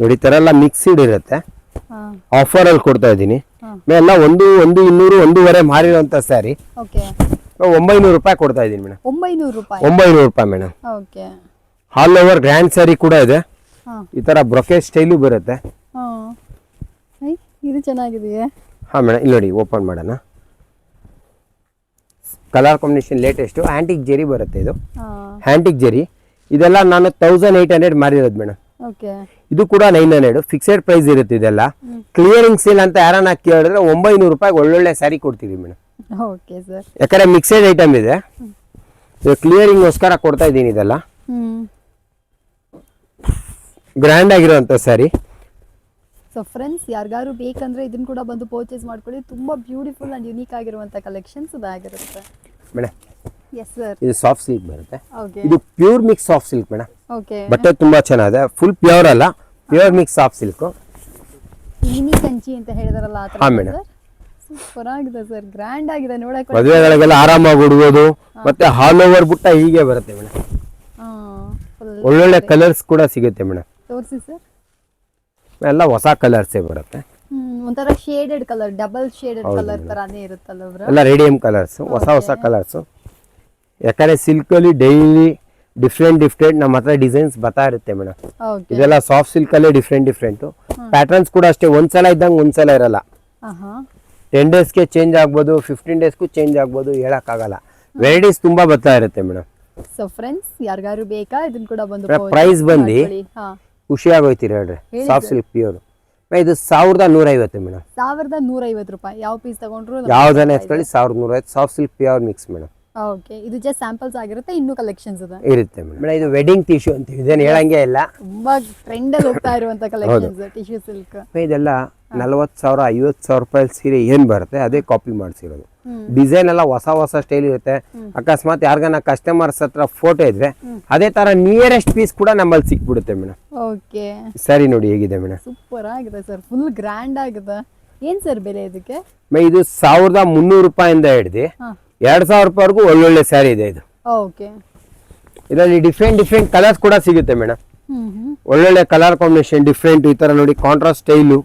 S2: ನೋಡಿ ಥರ ಎಲ್ಲ ಮಿಕ್ಸಿಡ್ ಇರುತ್ತೆ.
S1: ಆಫರ್
S2: ಅಲ್ಲಿ ಕೊಡ್ತಾ ಇದ್ದೀನಿ. ಎಲ್ಲ ಒಂದು ಒಂದು ಇನ್ನೂರು ಒಂದೂವರೆ ಮಾರಿರುವಂತ ಸ್ಯಾರಿ.
S1: ಓಕೆ.
S2: ಒಂಬೈನೂರು ರೂಪಾಯಿ ಕೊಡ್ತಾ ಇದೀನಿ ಮೇಡಮ್.
S1: ಒಂಬೈನೂರು ರೂಪಾಯಿ?
S2: ಒಂಬೈನೂರು ರೂಪಾಯಿ madam.
S1: Okay.
S2: All over grand sari ಕೂಡ ಇದೆ. ಈ ತರ ಬ್ರೊಕೆ ಸ್ಟೈಲು ಬರುತ್ತೆ.
S1: ಇದು ಚೆನ್ನಾಗಿದೆಯೇ?
S2: ಹಾ ಮೇಡಮ್ ಇಲ್ಲಿ ನೋಡಿ ಓಪನ್ ಮಾಡೋಣ. Colour combination latest antique zari ಬರುತ್ತೆ ಇದು. ಆ್ಯಂಟಿಕ್ ಜೆರಿ. ಇದೆಲ್ಲ ನಾನು ತೌಸಂಡ್ ಏಯ್ಟ್ ಹಂಡ್ರೆಡ್ ಮಾರಿರೋದು ಮೇಡಮ್.
S1: ಓಕೆ.
S2: ಇದು ಕೂಡ ನೈನ್ ಹಂಡ್ರೆಡ್ ಫಿಕ್ಸೆಡ್ ಪ್ರೈಸ್ ಇರುತ್ತೆ ಇದೆಲ್ಲ. ಕ್ಲಿಯರಿಂಗ್ ಸೇಲ್ ಅಂತ ಯಾರನ್ನ ಕೇಳಿದ್ರೆ ಒಂಬೈನೂರು ರೂಪಾಯಿಗೆ ಒಳ್ಳೊಳ್ಳೆ ಸ್ಯಾರಿ ಕೊಡ್ತೀವಿ ಮೇಡಮ್.
S1: ಓಕೆ ಸರ್
S2: ಯಾಕಂದ್ರೆ ಮಿಕ್ಸೆಡ್ ಐಟಮ್ ಇದೆ. ಕ್ಲಿಯರಿಂಗ್ ಗೋಸ್ಕರ ಕೊಡ್ತಾ ಇದ್ದೀನಿ ಇದೆಲ್ಲ. ಗ್ರ್ಯಾಂಡ್ ಆಗಿರುವಂತ ಸ್ಯಾರಿ
S1: ಸೊ ಫ್ರೆಂಡ್ಸ್ ಯಾರಿಗಾರು ಬೇಕಂದ್ರೆ ಇದನ್ನ ಕೂಡ ಬಂದು ಪರ್ಚೇಸ್ ಮಾಡ್ಕೊಳ್ಳಿ. ತುಂಬಾ ಬ್ಯೂಟಿಫುಲ್ ಅಂಡ್ ಯುನೀಕ್ ಆಗಿರುವಂತ ಕಲೆಕ್ಷನ್ಸ್ ಆಗಿರುತ್ತೆ.
S2: ಮೇಡಮ್
S1: ಎಸ್ ಸರ್
S2: ಇದು ಸಾಫ್ಟ್ ಸಿಲ್ಕ್ ಬರುತ್ತೆ. ಇದು pure mix soft silk madam
S1: okay
S2: ಬಟ್ಟೆ ತುಂಬಾ ಚೆನ್ನಾಗಿದೆ. ಫುಲ್ ಪ್ಯೂರ್ ಅಲ್ಲ. Pure mix of silk
S1: mini Kanchi ಅಂತ ಹೇಳಿದಾರಲ್ಲ ಆ
S2: ಹಾ,
S1: ಥರ
S2: madam.
S1: ಸೂಪರ್ ಆಗಿದೆ ಸರ್ ಗ್ರ್ಯಾಂಡ್ ಆಗಿದೆ ನೋಡಕ್ಕೆ
S2: ಮದುವೆಗಳಿಗೆಲ್ಲ ಆರಾಮಾಗಿ ಉಡ್ಬೋದು. ಮತ್ತೆ ಹಾಲ್ ಓವರ್ ಬುಟ್ಟ ಹೀಗೆ ಬರುತ್ತೆ ಮೇಡಮ್ ಒಳ್ಳೊಳ್ಳೆ ಕಲರ್ಸ್ ಕೂಡ ಸಿಗುತ್ತೆ ಮೇಡಮ್
S1: ತೋರಿಸಿ ಸರ್
S2: ಎಲ್ಲ ಹೊಸ ಕಲರ್ಸೇ ಬರುತ್ತೆ.
S1: ಹ್ಮ್ ಒಂಥರ shaded colour double shaded colour ತರಾನೇ ಇರುತ್ತಲ್ಲ ಅವ್ರ
S2: ಎಲ್ಲ ರೇಡಿಯಂ ಕಲರ್ಸ್ ಹೊಸ ಹೊಸ ಕಲರ್ಸ್ ಯಾಕಂದ್ರೆ ಸಿಲ್ಕಲ್ಲಿ ಡೈಲಿ ಡಿಫ್ರೆಂಟ್ ಡಿಫ್ರೆಂಟ್ ನಮ್ಮ ಹತ್ರ ಡಿಸೈನ್ಸ್ ಬರ್ತಾ ಇರುತ್ತೆ ಮೇಡಮ್ ಇದೆಲ್ಲ ಸಾಫ್ಟ್ ಸಿಲ್ಕಲ್ಲೇ ಡಿಫ್ರೆಂಟ್ ಡಿಫ್ರೆಂಟ್ ಪ್ಯಾಟರ್ನ್ಸ್ ಕೂಡ ಅಷ್ಟೇ ಒಂದ್ಸಲ ಇದ್ದಂಗೆ ಒಂದ್ಸಲ ಇರಲ್ಲ. ಟೆನ್ ಡೇಸ್ಗೆ ಚೇಂಜ್ ಆಗ್ಬೋದು ಫಿಫ್ಟೀನ್ ಡೇಸ್ಗೂ ಚೇಂಜ್ ಆಗ್ಬೋದು ಹೇಳಕ್ಕಾಗಲ್ಲ ವೆರೈಟೀಸ್ ತುಂಬಾ ಬರ್ತಾ ಇರುತ್ತೆ ಮೇಡಮ್
S1: ಸೊ ಫ್ರೆಂಡ್ಸ್ ಯಾರಿಗಾರು ಬೇಕಾ? ಇದನ್ನ ಕೂಡ ಬಂದು
S2: ಪ್ರೈಸ್ ಬಂದು- ಖುಷಿ ಆಗೋಯ್ತೀರಿ ಹೇಳ್ರಿ?
S1: ಹೇಳಿ
S2: ಸಾಫ್ಟ್ ಸಿಲ್ಕ್ ಪ್ಯೂರ್ ಇದು ಸಾವಿರದ ನೂರೈವತ್ತು ಮೇಡಮ್
S1: ಸಾವಿರದ ನೂರೈವತ್ತು ರೂಪಾಯಿ. ಯಾವ ಪೀಸ್ ತಗೊಂಡ್ರು?
S2: ಯಾವ್ದನ್ನ ಎತ್ಕೊಳ್ಳಿ ಸಾವಿರದ ನೂರೈವತ್ತು. Soft silk pure mix madam
S1: okay ಇದು ಜಸ್ಟ್ ಸ್ಯಾಂಪಲ್ಸ್ ಆಗಿರುತ್ತೆ ಇನ್ನು ಕಲೆಕ್ಷನ್ಸ್ ಇದೆ.
S2: ಇರುತ್ತೆ ಮೇಡಮ್. ಇದು ವೆಡ್ಡಿಂಗ್ ಟಿಶ್ಯೂ ಅಂತ ಇದೇನು ಹೇಳಂಗೆ ಇಲ್ಲ.
S1: ತುಂಬಾ ಟ್ರೆಂಡ್ ಅಲ್ಲಿ ಹೋಗ್ತಾ ಇರುವಂತ ಕಲೆಕ್ಷನ್ಸ್ ಟಿಶ್ಯೂ ಸಿಲ್ಕ್
S2: ಇದೆಲ್ಲ ನಲವತ್ತು ಸಾವಿರ ಐವತ್ತು ಸಾವಿರ ರೂಪಾಯಿ ಸೀರೆ ಏನು ಬರುತ್ತೆ ಅದೇ ಕಾಪಿ ಮಾಡಿಸಿರೋದು. ಡಿಸೈನ್ ಎಲ್ಲ ಹೊಸ ಹೊಸ ಸ್ಟೈಲ್ ಇರುತ್ತೆ. ಅಕಸ್ಮಾತ್ ಯಾರಿಗಾನ ಕಸ್ಟಮರ್ಸ್ ಹತ್ರ ಫೋಟೋ ಇದ್ರೆ ಅದೇ ತರ ನಿಯರೆಸ್ಟ್ ಪೀಸ್ ಕೂಡ ನಮ್ಮಲ್ಲಿ ಸಿಕ್ಬಿಡುತ್ತೆ ಮೇಡಮ್.
S1: ಓಕೆ
S2: ಸರಿ ನೋಡಿ ಹೇಗಿದೆ ಮೇಡಮ್?
S1: ಸೂಪರ್ ಆಗಿದೆ ಸರ್ ಫುಲ್ ಗ್ರ್ಯಾಂಡ್ ಆಗಿದೆ. ಏನ್ ಸರ್ ಬೆಲೆ ಇದಕ್ಕೆ?
S2: ಮೇ ಇದು ಸಾವಿರದ ಮುನ್ನೂರು ರೂಪಾಯಿಂದ ಹಿಡ್ದು ಎರಡು ಸಾವಿರ ರೂಪಾಯಿವರೆಗೂ ಒಳ್ಳೊಳ್ಳೆ ಸ್ಯಾರಿ ಇದೆ ಇದು.
S1: ಓಕೆ
S2: ಇದರಲ್ಲಿ ಡಿಫ್ರೆಂಟ್ ಡಿಫ್ರೆಂಟ್ ಕಲರ್ಸ್ ಕೂಡ ಸಿಗುತ್ತೆ ಮೇಡಮ್ ಒಳ್ಳೊಳ್ಳೆ ಕಲರ್ ಕಾಂಬಿನೇಷನ್ ಡಿಫ್ರೆಂಟ್ ಈ ತರ ನೋಡಿ ಕಾಂಟ್ರಾಸ್ಟ್ ಸ್ಟೈಲು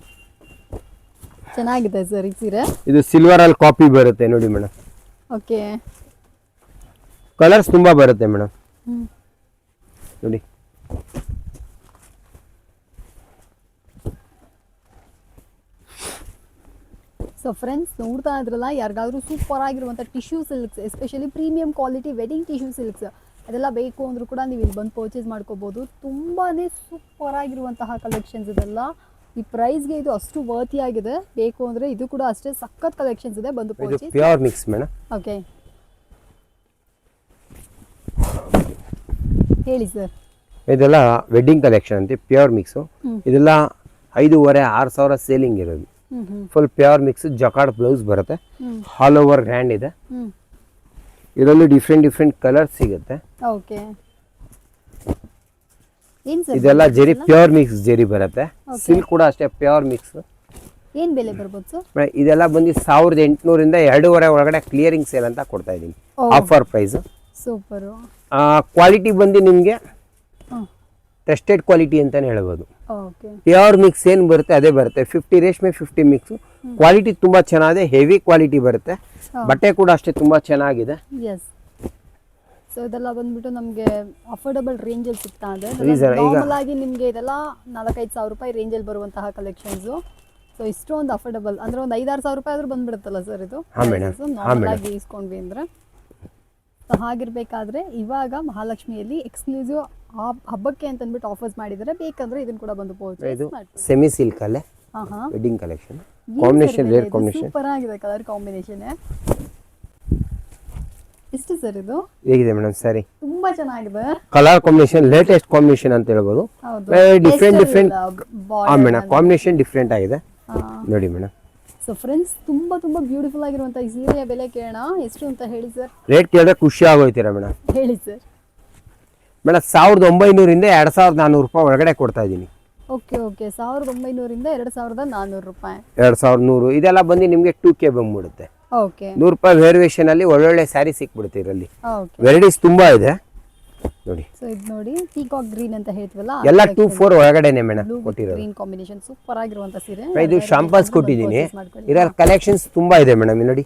S1: ಚೆನ್ನಾಗಿದೆ ಸರ್ ಈ ಸೀರೆ.
S2: ಇದು ಸಿಲ್ವರ್ ಅಲ್ಲಿ ಕಾಪಿ ಬರುತ್ತೆ ನೋಡಿ ಮೇಡಮ್
S1: ಓಕೆ
S2: ಕಲರ್ಸ್ ತುಂಬಾ ಬರುತ್ತೆ ಮೇಡಮ್ ನೋಡಿ.
S1: ಸೊ ಫ್ರೆಂಡ್ಸ್ ನೋಡ್ತಾ ಇದ್ರಲ್ಲ ಯಾರಿಗಾದ್ರೂ ಸೂಪರ್ ಆಗಿರುವಂಥ tissue silks especially premium quality wedding tissue silks ಅದೆಲ್ಲ ಬೇಕು ಅಂದರೂ ಕೂಡ ನೀವು ಇಲ್ಲಿ ಬಂದು ಪರ್ಚೇಸ್ ಮಾಡ್ಕೋಬೋದು. ತುಂಬಾ ಸೂಪರ್ ಆಗಿರುವಂತಹ ಕಲೆಕ್ಷನ್ಸ್ ಇದೆಲ್ಲ. ಈ ಪ್ರೈಸ್ಗೆ ಇದು ಅಷ್ಟು ವರ್ತಿ ಆಗಿದೆ. ಬೇಕು ಅಂದರೆ ಇದು ಕೂಡ ಅಷ್ಟೇ ಸಖತ್ ಕಲೆಕ್ಷನ್ಸ್ ಇದೆ. ಬಂದು purchase
S2: pure mix madam
S1: okay ಹೇಳಿ ಸರ್
S2: ಇದೆಲ್ಲ ವೆಡ್ಡಿಂಗ್ ಕಲೆಕ್ಷನ್ ಅಂತ ಪ್ಯೂರ್ ಮಿಕ್ಸು. ಇದೆಲ್ಲ ಐದೂವರೆ ಆರು ಸಾವಿರ ಸೇಲಿಂಗ್ ಇರೋದು. Full pure mix jacquard blouse ಬರುತ್ತೆ. ಆಲ್ ಓವರ್ ಗ್ರ್ಯಾಂಡ್ ಇದೆ. ಇದರಲ್ಲಿ ಡಿಫ್ರೆಂಟ್ ಡಿಫ್ರೆಂಟ್ ಕಲರ್ಸ್ ಸಿಗುತ್ತೆ.
S1: ಓಕೆ
S2: ಇದೆಲ್ಲ ಜೆರಿ ಪ್ಯೂರ್ ಮಿಕ್ಸ್ ಜೆರಿ ಬರುತ್ತೆ. ಸಿಲ್ಕ್ ಕೂಡ ಅಷ್ಟೇ ಪ್ಯೂರ್ ಮಿಕ್ಸ್
S1: ಏನ್ ಬೆಲೆ ಬರ್ಬೋದು ಸರ್?
S2: ಇದೆಲ್ಲ ಬಂದು ಸಾವಿರದ ಎಂಟುನೂರಿಂದ ಎರಡೂವರೆ ಒಳಗಡೆ ಕ್ಲಿಯರಿಂಗ್ ಸೇಲ್ ಅಂತ ಕೊಡ್ತಾ ಇದ್ದೀನಿ. ಆಫರ್ ಪ್ರೈಸ್
S1: ಸೂಪರು
S2: ಕ್ವಾಲಿಟಿ ಬಂದು ನಿಮಗೆ ಟೆಸ್ಟೆಡ್ ಕ್ವಾಲಿಟಿ ಅಂತಲೇ ಹೇಳ್ಬೋದು. ಪ್ಯೂರ್ ಮಿಕ್ಸ್ ಏನು ಬರುತ್ತೆ ಅದೇ ಬರುತ್ತೆ. ಫಿಫ್ಟಿ ರೇಷ್ಮೆ ಫಿಫ್ಟಿ ಮಿಕ್ಸ್ ಕ್ವಾಲಿಟಿ ತುಂಬ ಚೆನ್ನಾಗಿದೆ ಹೆವಿ ಕ್ವಾಲಿಟಿ ಬರುತ್ತೆ. ಬಟ್ಟೆ ಕೂಡ ಅಷ್ಟೇ ತುಂಬ ಚೆನ್ನಾಗಿದೆ.
S1: ಎಸ್ ಸೊ ಇದೆಲ್ಲ ಬಂದ್ಬಿಟ್ಟು ನಮಗೆ ಅಫೋರ್ಡಬಲ್ ರೇಂಜಲ್ಲಿ ಸಿಗ್ತಾ ಇದೆ. ನಾರ್ಮಲ್ ಆಗಿ ನಿಮಗೆ ಇದೆಲ್ಲ ನಾಲ್ಕೈದು ಸಾವಿರ ರೂಪಾಯಿ ರೇಂಜಲ್ಲಿ ಬರುವಂತಹ ಕಲೆಕ್ಷನ್ಸು ಸೊ ಇಷ್ಟೊಂದು ಅಫೋರ್ಡಬಲ್ ಅಂದ್ರೆ ಒಂದು ಐದಾರು ಸಾವಿರ ರೂಪಾಯಿ ಆದ್ರೂ ಬಂದ್ಬಿಡುತ್ತಲ್ಲ ಸರ್ ಇದು? ನಾರ್ಮಲ್. ಆಗಿ ಇಸ್ಕೊಂಡ್ವಿ ಅಂದ್ರೆ. ಸೊ ಹಾಗಿರ್ಬೇಕಾದ್ರೆ ಇವಾಗ ಮಹಾಲಕ್ಷ್ಮಿಯಲ್ಲಿ ಎಕ್ಸ್ಕ್ಲೂಸಿವ್ ಹಬ್ಬಕ್ಕೆ ಅಂತ ಅಂದ್ಬಿಟ್ಟು ಆಫರ್ಸ್ ಮಾಡಿದ್ದಾರೆ ಬೇಕಂದ್ರೆ ಇದನ್ನ ಕೂಡ ಬಂದು
S2: ಇದು
S1: ಮಾಡಿ
S2: ಸೆಮಿ ಸಿಲ್ಕ್
S1: ಅಲ್ಲೇ ಹಾಂ
S2: wedding collection combination rare combination
S1: super ಆಗಿದೆ ಕಲರ್ ಕಾಂಬಿನೇಷನ್ ಎಷ್ಟು ಸರ್ ಇದು?
S2: ಹೇಗಿದೆ ಮೇಡಮ್ ಸರಿ.
S1: ತುಂಬಾ ಚೆನ್ನಾಗಿದೆ.
S2: ಕಲರ್ ಕಾಂಬಿನೇಷನ್ ಲೇಟೆಸ್ಟ್ ಕಾಂಬಿನೇಷನ್ ಅಂತ ಹೇಳ್ಬೋದು.
S1: ಹೌದು.
S2: ಡಿಫ್ರೆಂಟ್ ಡಿಫ್ರೆಂಟ್ ಆ ಮೇಡಮ್ ಕಾಂಬಿನೇಷನ್ ಡಿಫ್ರೆಂಟ್ ಆಗಿದೆ. ನೋಡಿ ಮೇಡಮ್
S1: ಸೊ ಫ್ರೆಂಡ್ಸ್ ತುಂಬಾ ತುಂಬಾ ಬ್ಯೂಟಿಫುಲ್ ಆಗಿರುವಂತ ಈ ಸೀರೆಯ ಬೆಲೆ ಕೇಳೋಣ. ಎಷ್ಟು ಅಂತ ಹೇಳಿ ಸರ್
S2: ರೇಟ್ ಕೇಳಿದ್ರೆ ಖುಷಿ ಆಗೋಯ್ತೀರಾ ಮೇಡಮ್
S1: ಹೇಳಿ ಸರ್
S2: ಮೇಡಮ್ ಸಾವಿರದ ಒಂಬೈನೂರಿಂದ ಎರಡು ಸಾವಿರದ ನಾನ್ನೂರು ರೂಪಾಯಿ ಒಳಗಡೆ ಕೊಡ್ತಾ ಇದ್ದೀನಿ.
S1: Okay okay. ಸಾವಿರದ ಒಂಬೈನೂರಿಂದ ಎರಡು ಸಾವಿರದ ನಾನ್ನೂರು ರೂಪಾಯಿ.
S2: ಎರಡು ಸಾವಿರದ ನೂರು. ಇದೆಲ್ಲ ಬಂದು ನಿಮಗೆ ಟೂ ಕೆ ಬಂದ್ಬಿಡುತ್ತೆ
S1: ಓಕೆ.
S2: ನೂರು ರೂಪಾಯಿ ವೇರಿಯೇಷನ್ ಅಲ್ಲಿ ಒಳ್ಳೊಳ್ಳೆ ಸ್ಯಾರಿ ಸಿಕ್ಬಿಡುತ್ತೆ ಇದರಲ್ಲಿ.
S1: ಓಕೆ.
S2: ವೆರೈಟೀಸ್ ತುಂಬಾ ಇದೆ. ನೋಡಿ.
S1: ಸೊ ಇದು ನೋಡಿ ಪೀಕಾಕ್ ಗ್ರೀನ್ ಅಂತ ಹೇಳ್ತೀವಲ್ಲ
S2: ಎಲ್ಲ ಟೂ ಫೋರ್ ಒಳಗಡೆನೆ ಮೇಡಮ್ ಕೊಟ್ಟಿರೋದು.
S1: ಗ್ರೀನ್ ಕಾಂಬಿನೇಷನ್ ಸೂಪರ್ ಆಗಿರುವಂತ ಸೀರೆ.
S2: ಇದು ಶಾಂಪಲ್ಸ್ ಕೊಟ್ಟಿದ್ದೀನಿ. ಇದರ ಕಲೆಕ್ಷನ್ಸ್ ತುಂಬಾ ಇದೆ ಮೇಡಮ್ ನೋಡಿ.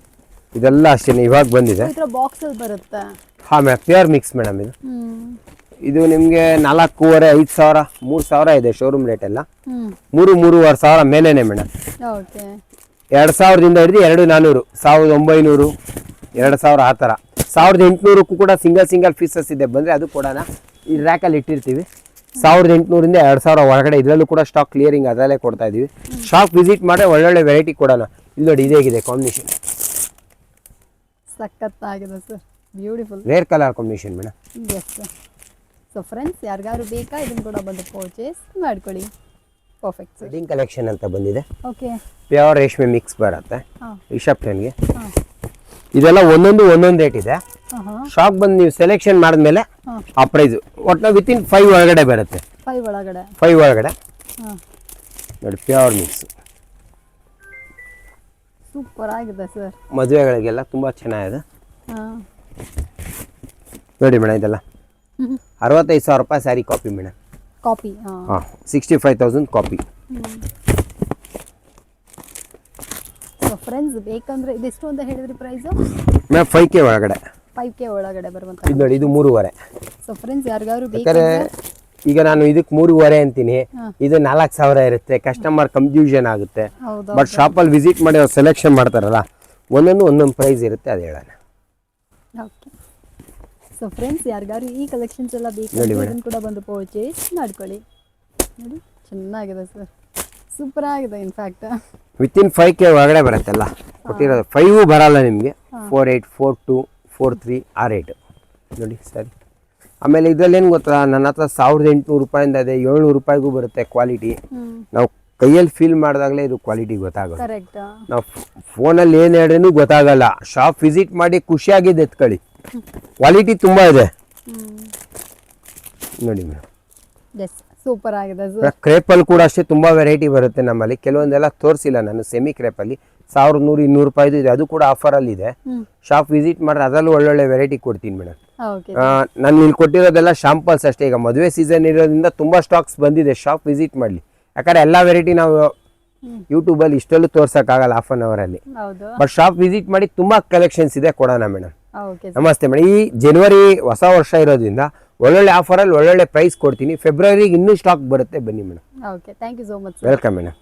S2: ಇದೆಲ್ಲ ಅಷ್ಟೇ ಇವಾಗ ಬಂದಿದೆ.
S1: ಬಾಕ್ಸ್ ಅಲ್ಲಿ ಬರುತ್ತೆ.
S2: ಹಾ ಮೇಡಮ್ ಪ್ಯೂರ್ ಮಿಕ್ಸ್ ಮೇಡಮ್ ಇದು. ಇದು ನಿಮಗೆ ನಾಲ್ಕೂವರೆ ಐದು ಸಾವಿರ ಮೂರು ಸಾವಿರ ಇದೆ ಶೋರೂಮ್ ರೇಟ್ ಎಲ್ಲ. ಮೂರು ಮೂರುವರೆ ಸಾವಿರ ಮೇಲೇನೆ ಮೇಡಮ್. ಎರಡು ಸಾವಿರದಿಂದ ಹಿಡಿದು ಎರಡು ನಾನ್ನೂರು ಸಾವಿರದ ಒಂಬೈನೂರು ಎರಡು ಸಾವಿರ ಆ ಥರ. ಸಾವಿರದ ಎಂಟುನೂರಕ್ಕೂ ಕೂಡ ಸಿಂಗಲ್ ಸಿಂಗಲ್ ಪೀಸಸ್ ಇದೆ. ಬಂದರೆ ಅದು ಕೊಡೋಣ ಈ ರ್ಯಾಕಲ್ಲಿ ಇಟ್ಟಿರ್ತೀವಿ. ಸಾವಿರದ ಎಂಟುನೂರಿಂದ ಎರಡು ಸಾವಿರ ಒಳಗಡೆ. ಇದರಲ್ಲೂ ಕೂಡ ಸ್ಟಾಕ್ ಕ್ಲಿಯರಿಂಗ್ ಅದರಲ್ಲೇ ಕೊಡ್ತಾ ಇದೀವಿ. ಶಾಪ್ ವಿಸಿಟ್ ಮಾಡಿ ಒಳ್ಳೊಳ್ಳೆ ವೆರೈಟಿ ಕೊಡೋಣ ಇಲ್ಲಿ ನೋಡಿ ಇದೇ ಇದೆ ಕಾಂಬಿನೇಷನ್
S1: ಸಖತ್ತಾಗಿದೆ sir. Beautiful
S2: rare colour combination madam.
S1: Yes so friends ಯಾರಿಗಾದ್ರೂ ಬೇಕಾ? ಇದನ್ನ ಕೂಡ ಬಂದು ಪರ್ಚೇಸ್ ಮಾಡ್ಕೊಳ್ಳಿ. ಪರ್ಫೆಕ್ಟ್
S2: ವೆಡ್ಡಿಂಗ್ ಕಲೆಕ್ಷನ್ ಅಂತ ಬಂದಿದೆ.
S1: ಓಕೆ
S2: ಪ್ಯೂರ್ ರೇಷ್ಮೆ ಮಿಕ್ಸ್ ಬರುತ್ತೆ. ರಿಸೆಪ್ಷನ್ಗೆ ಇದೆಲ್ಲ ಒಂದೊಂದು ಒಂದೊಂದು ರೇಟ್ ಇದೆ. ಶಾಪ್ ಬಂದು ನೀವು ಸೆಲೆಕ್ಷನ್ ಮಾಡಿದ್ಮೇಲೆ ಆ ಪ್ರೈಸ್ ಒಟ್ಟು ವಿತಿನ್ ಫೈವ್ ಒಳಗಡೆ ಬರುತ್ತೆ.
S1: ಫೈವ್ ಒಳಗಡೆ.
S2: ಫೈವ್ ಒಳಗಡೆ. ನೋಡಿ ಪ್ಯೂರ್ ಮಿಕ್ಸ್
S1: ಸೂಪರ್ ಆಗಿದೆ ಸರ್
S2: ಮದುವೆಗಳಿಗೆಲ್ಲ ತುಂಬ ಚೆನ್ನಾಗಿದೆ. ನೋಡಿ ಮೇಡಮ್ ಇದೆಲ್ಲ. ಅರವತ್ತೈದು ಸಾವಿರ ರೂಪಾಯಿ ಸ್ಯಾರಿ ಕಾಪಿ ಮೇಡಮ್.
S1: ಕಾಪಿ ಹಾಂ
S2: sixty five thousand copy
S1: so friends ಬೇಕಂದ್ರೆ ಇದೆಷ್ಟು ಅಂತ ಹೇಳಿದ್ರಿ ಪ್ರೈಸ್
S2: ಮ್ಯಾಮ್ ಫೈವ್ ಕೆ ಒಳಗಡೆ.
S1: ಫೈವ್ ಕೆ ಒಳಗಡೆ ಬರುವಂತ
S2: ಇದು ನೋಡಿ ಇದು ಮೂರುವರೆ.
S1: ಸೊ ಫ್ರೆಂಡ್ಸ್
S2: ಯಾರಿಗಾದ್ರು
S1: ಬೇಕಂದ್ರೆ
S2: ಈಗ ನಾನು ಇದಕ್ಕೆ ಮೂರುವರೆ ಅಂತೀನಿ. ಇದು ನಾಲ್ಕು ಸಾವಿರ ಇರುತ್ತೆ ಕಸ್ಟಮರ್ ಕನ್ಫ್ಯೂಷನ್ ಆಗುತ್ತೆ. ಬಟ್ ಶಾಪಲ್ಲಿ ವಿಸಿಟ್ ಮಾಡಿ ಅವ್ರು ಸೆಲೆಕ್ಷನ್ ಮಾಡ್ತಾರಲ್ಲ ಒಂದೊಂದು ಒಂದೊಂದು ಪ್ರೈಸ್ ಇರುತ್ತೆ ಅದು ಹೇಳೋಣ.
S1: ಓಕೆ ಸೊ ಫ್ರೆಂಡ್ಸ್ ಯಾರಿಗಾರು ಈ ಕಲೆಕ್ಷನ್ಸ್ ಎಲ್ಲ ಬೇಕು ಇದನ್ನು ಕೂಡ ಬಂದು ಪರ್ಚೇಸ್ ಮಾಡ್ಕೊಳ್ಳಿ. ನೋಡಿ ಚೆನ್ನಾಗಿದೆ ಸರ್ ಸೂಪರ್ ಆಗಿದೆ in fact
S2: within five K ಒಳಗಡೆ ಬರುತ್ತೆಲ್ಲ ಕೊಟ್ಟಿರೋದು ಫೈವ್ ಬರಲ್ಲ ನಿಮಗೆ. Four eight four two four three or eight ನೋಡಿ ಸರಿ. ಆಮೇಲೆ ಇದರಲ್ಲಿ ಏನು ಗೊತ್ತಾ? ನನ್ನ ಹತ್ರ ಸಾವಿರದ ಎಂಟುನೂರು ರೂಪಾಯಿಂದ ಇದೆ ಏಳ್ನೂರು ರೂಪಾಯಿಗೂ ಬರುತ್ತೆ ಕ್ವಾಲಿಟಿ ನಾವು ಕೈಯಲ್ಲಿ ಫೀಲ್ ಮಾಡಿದಾಗಲೇ ಇದು ಕ್ವಾಲಿಟಿ
S1: ಗೊತ್ತಾಗುತ್ತೆ
S2: ನಾವು ಫೋನಲ್ಲಿ ಏನು ಹೇಳಿದ್ರೂ ಗೊತ್ತಾಗಲ್ಲ. ಶಾಪ್ ವಿಸಿಟ್ ಮಾಡಿ ಖುಷಿಯಾಗಿದ್ದು ಎತ್ಕೊಳ್ಳಿ. ಕ್ವಾಲಿಟಿ ತುಂಬ ಇದೆ. ನೋಡಿ ಮೇಡಮ್.
S1: ಎಸ್ ಸೂಪರ್ ಆಗಿದೆ
S2: ಕ್ರೇಪಲ್ಲಿ ಕೂಡ ಅಷ್ಟೇ ತುಂಬ ವೆರೈಟಿ ಬರುತ್ತೆ ನಮ್ಮಲ್ಲಿ. ಕೆಲವೊಂದೆಲ್ಲ ತೋರಿಸಿಲ್ಲ ನಾನು ಸೆಮಿ ಕ್ರೇಪಲ್ಲಿ ಸಾವಿರದ ನೂರು ಇನ್ನೂರು ರೂಪಾಯಿದು ಇದೆ. ಅದು ಕೂಡ ಆಫರಲ್ಲಿ ಇದೆ. ಶಾಪ್ ವಿಸಿಟ್ ಮಾಡಿದ್ರೆ ಅದರಲ್ಲೂ ಒಳ್ಳೊಳ್ಳೆ ವೆರೈಟಿ ಕೊಡ್ತೀನಿ ಮೇಡಮ್. ನಾನು ಇಲ್ಲಿ ಕೊಟ್ಟಿರೋದೆಲ್ಲ ಶಾಂಪಲ್ಸ್ ಅಷ್ಟೇ. ಈಗ ಮದುವೆ ಸೀಸನ್ ಇರೋದ್ರಿಂದ ತುಂಬ ಸ್ಟಾಕ್ಸ್ ಬಂದಿದೆ ಶಾಪ್ ವಿಸಿಟ್ ಮಾಡಲಿ. ಯಾಕಂದ್ರೆ ಎಲ್ಲ ವೆರೈಟಿ ನಾವು ಯೂಟ್ಯೂಬಲ್ಲಿ ಇಷ್ಟಲ್ಲೂ ತೋರ್ಸೋಕ್ಕಾಗಲ್ಲ ಹಾಫ್ ಅನ್ ಅವರಲ್ಲಿ ಬಟ್ ಶಾಪ್ ವಿಸಿಟ್ ಮಾಡಿ ತುಂಬ ಕಲೆಕ್ಷನ್ಸ್ ಇದೆ ಕೊಡೋಣ ಮೇಡಮ್. ನಮಸ್ತೆ ಮೇಡಮ್. ಈ ಜನವರಿ ಹೊಸ ವರ್ಷ ಇರೋದ್ರಿಂದ ಒಳ್ಳೊಳ್ಳೆ ಆಫರಲ್ಲಿ ಒಳ್ಳೊಳ್ಳೆ ಪ್ರೈಸ್ ಕೊಡ್ತೀನಿ. ಫೆಬ್ರವರಿಗೆ ಇನ್ನೂ ಸ್ಟಾಕ್ ಬರುತ್ತೆ. ಬನ್ನಿ madam.
S1: Okay thank you so much
S2: welcome madam.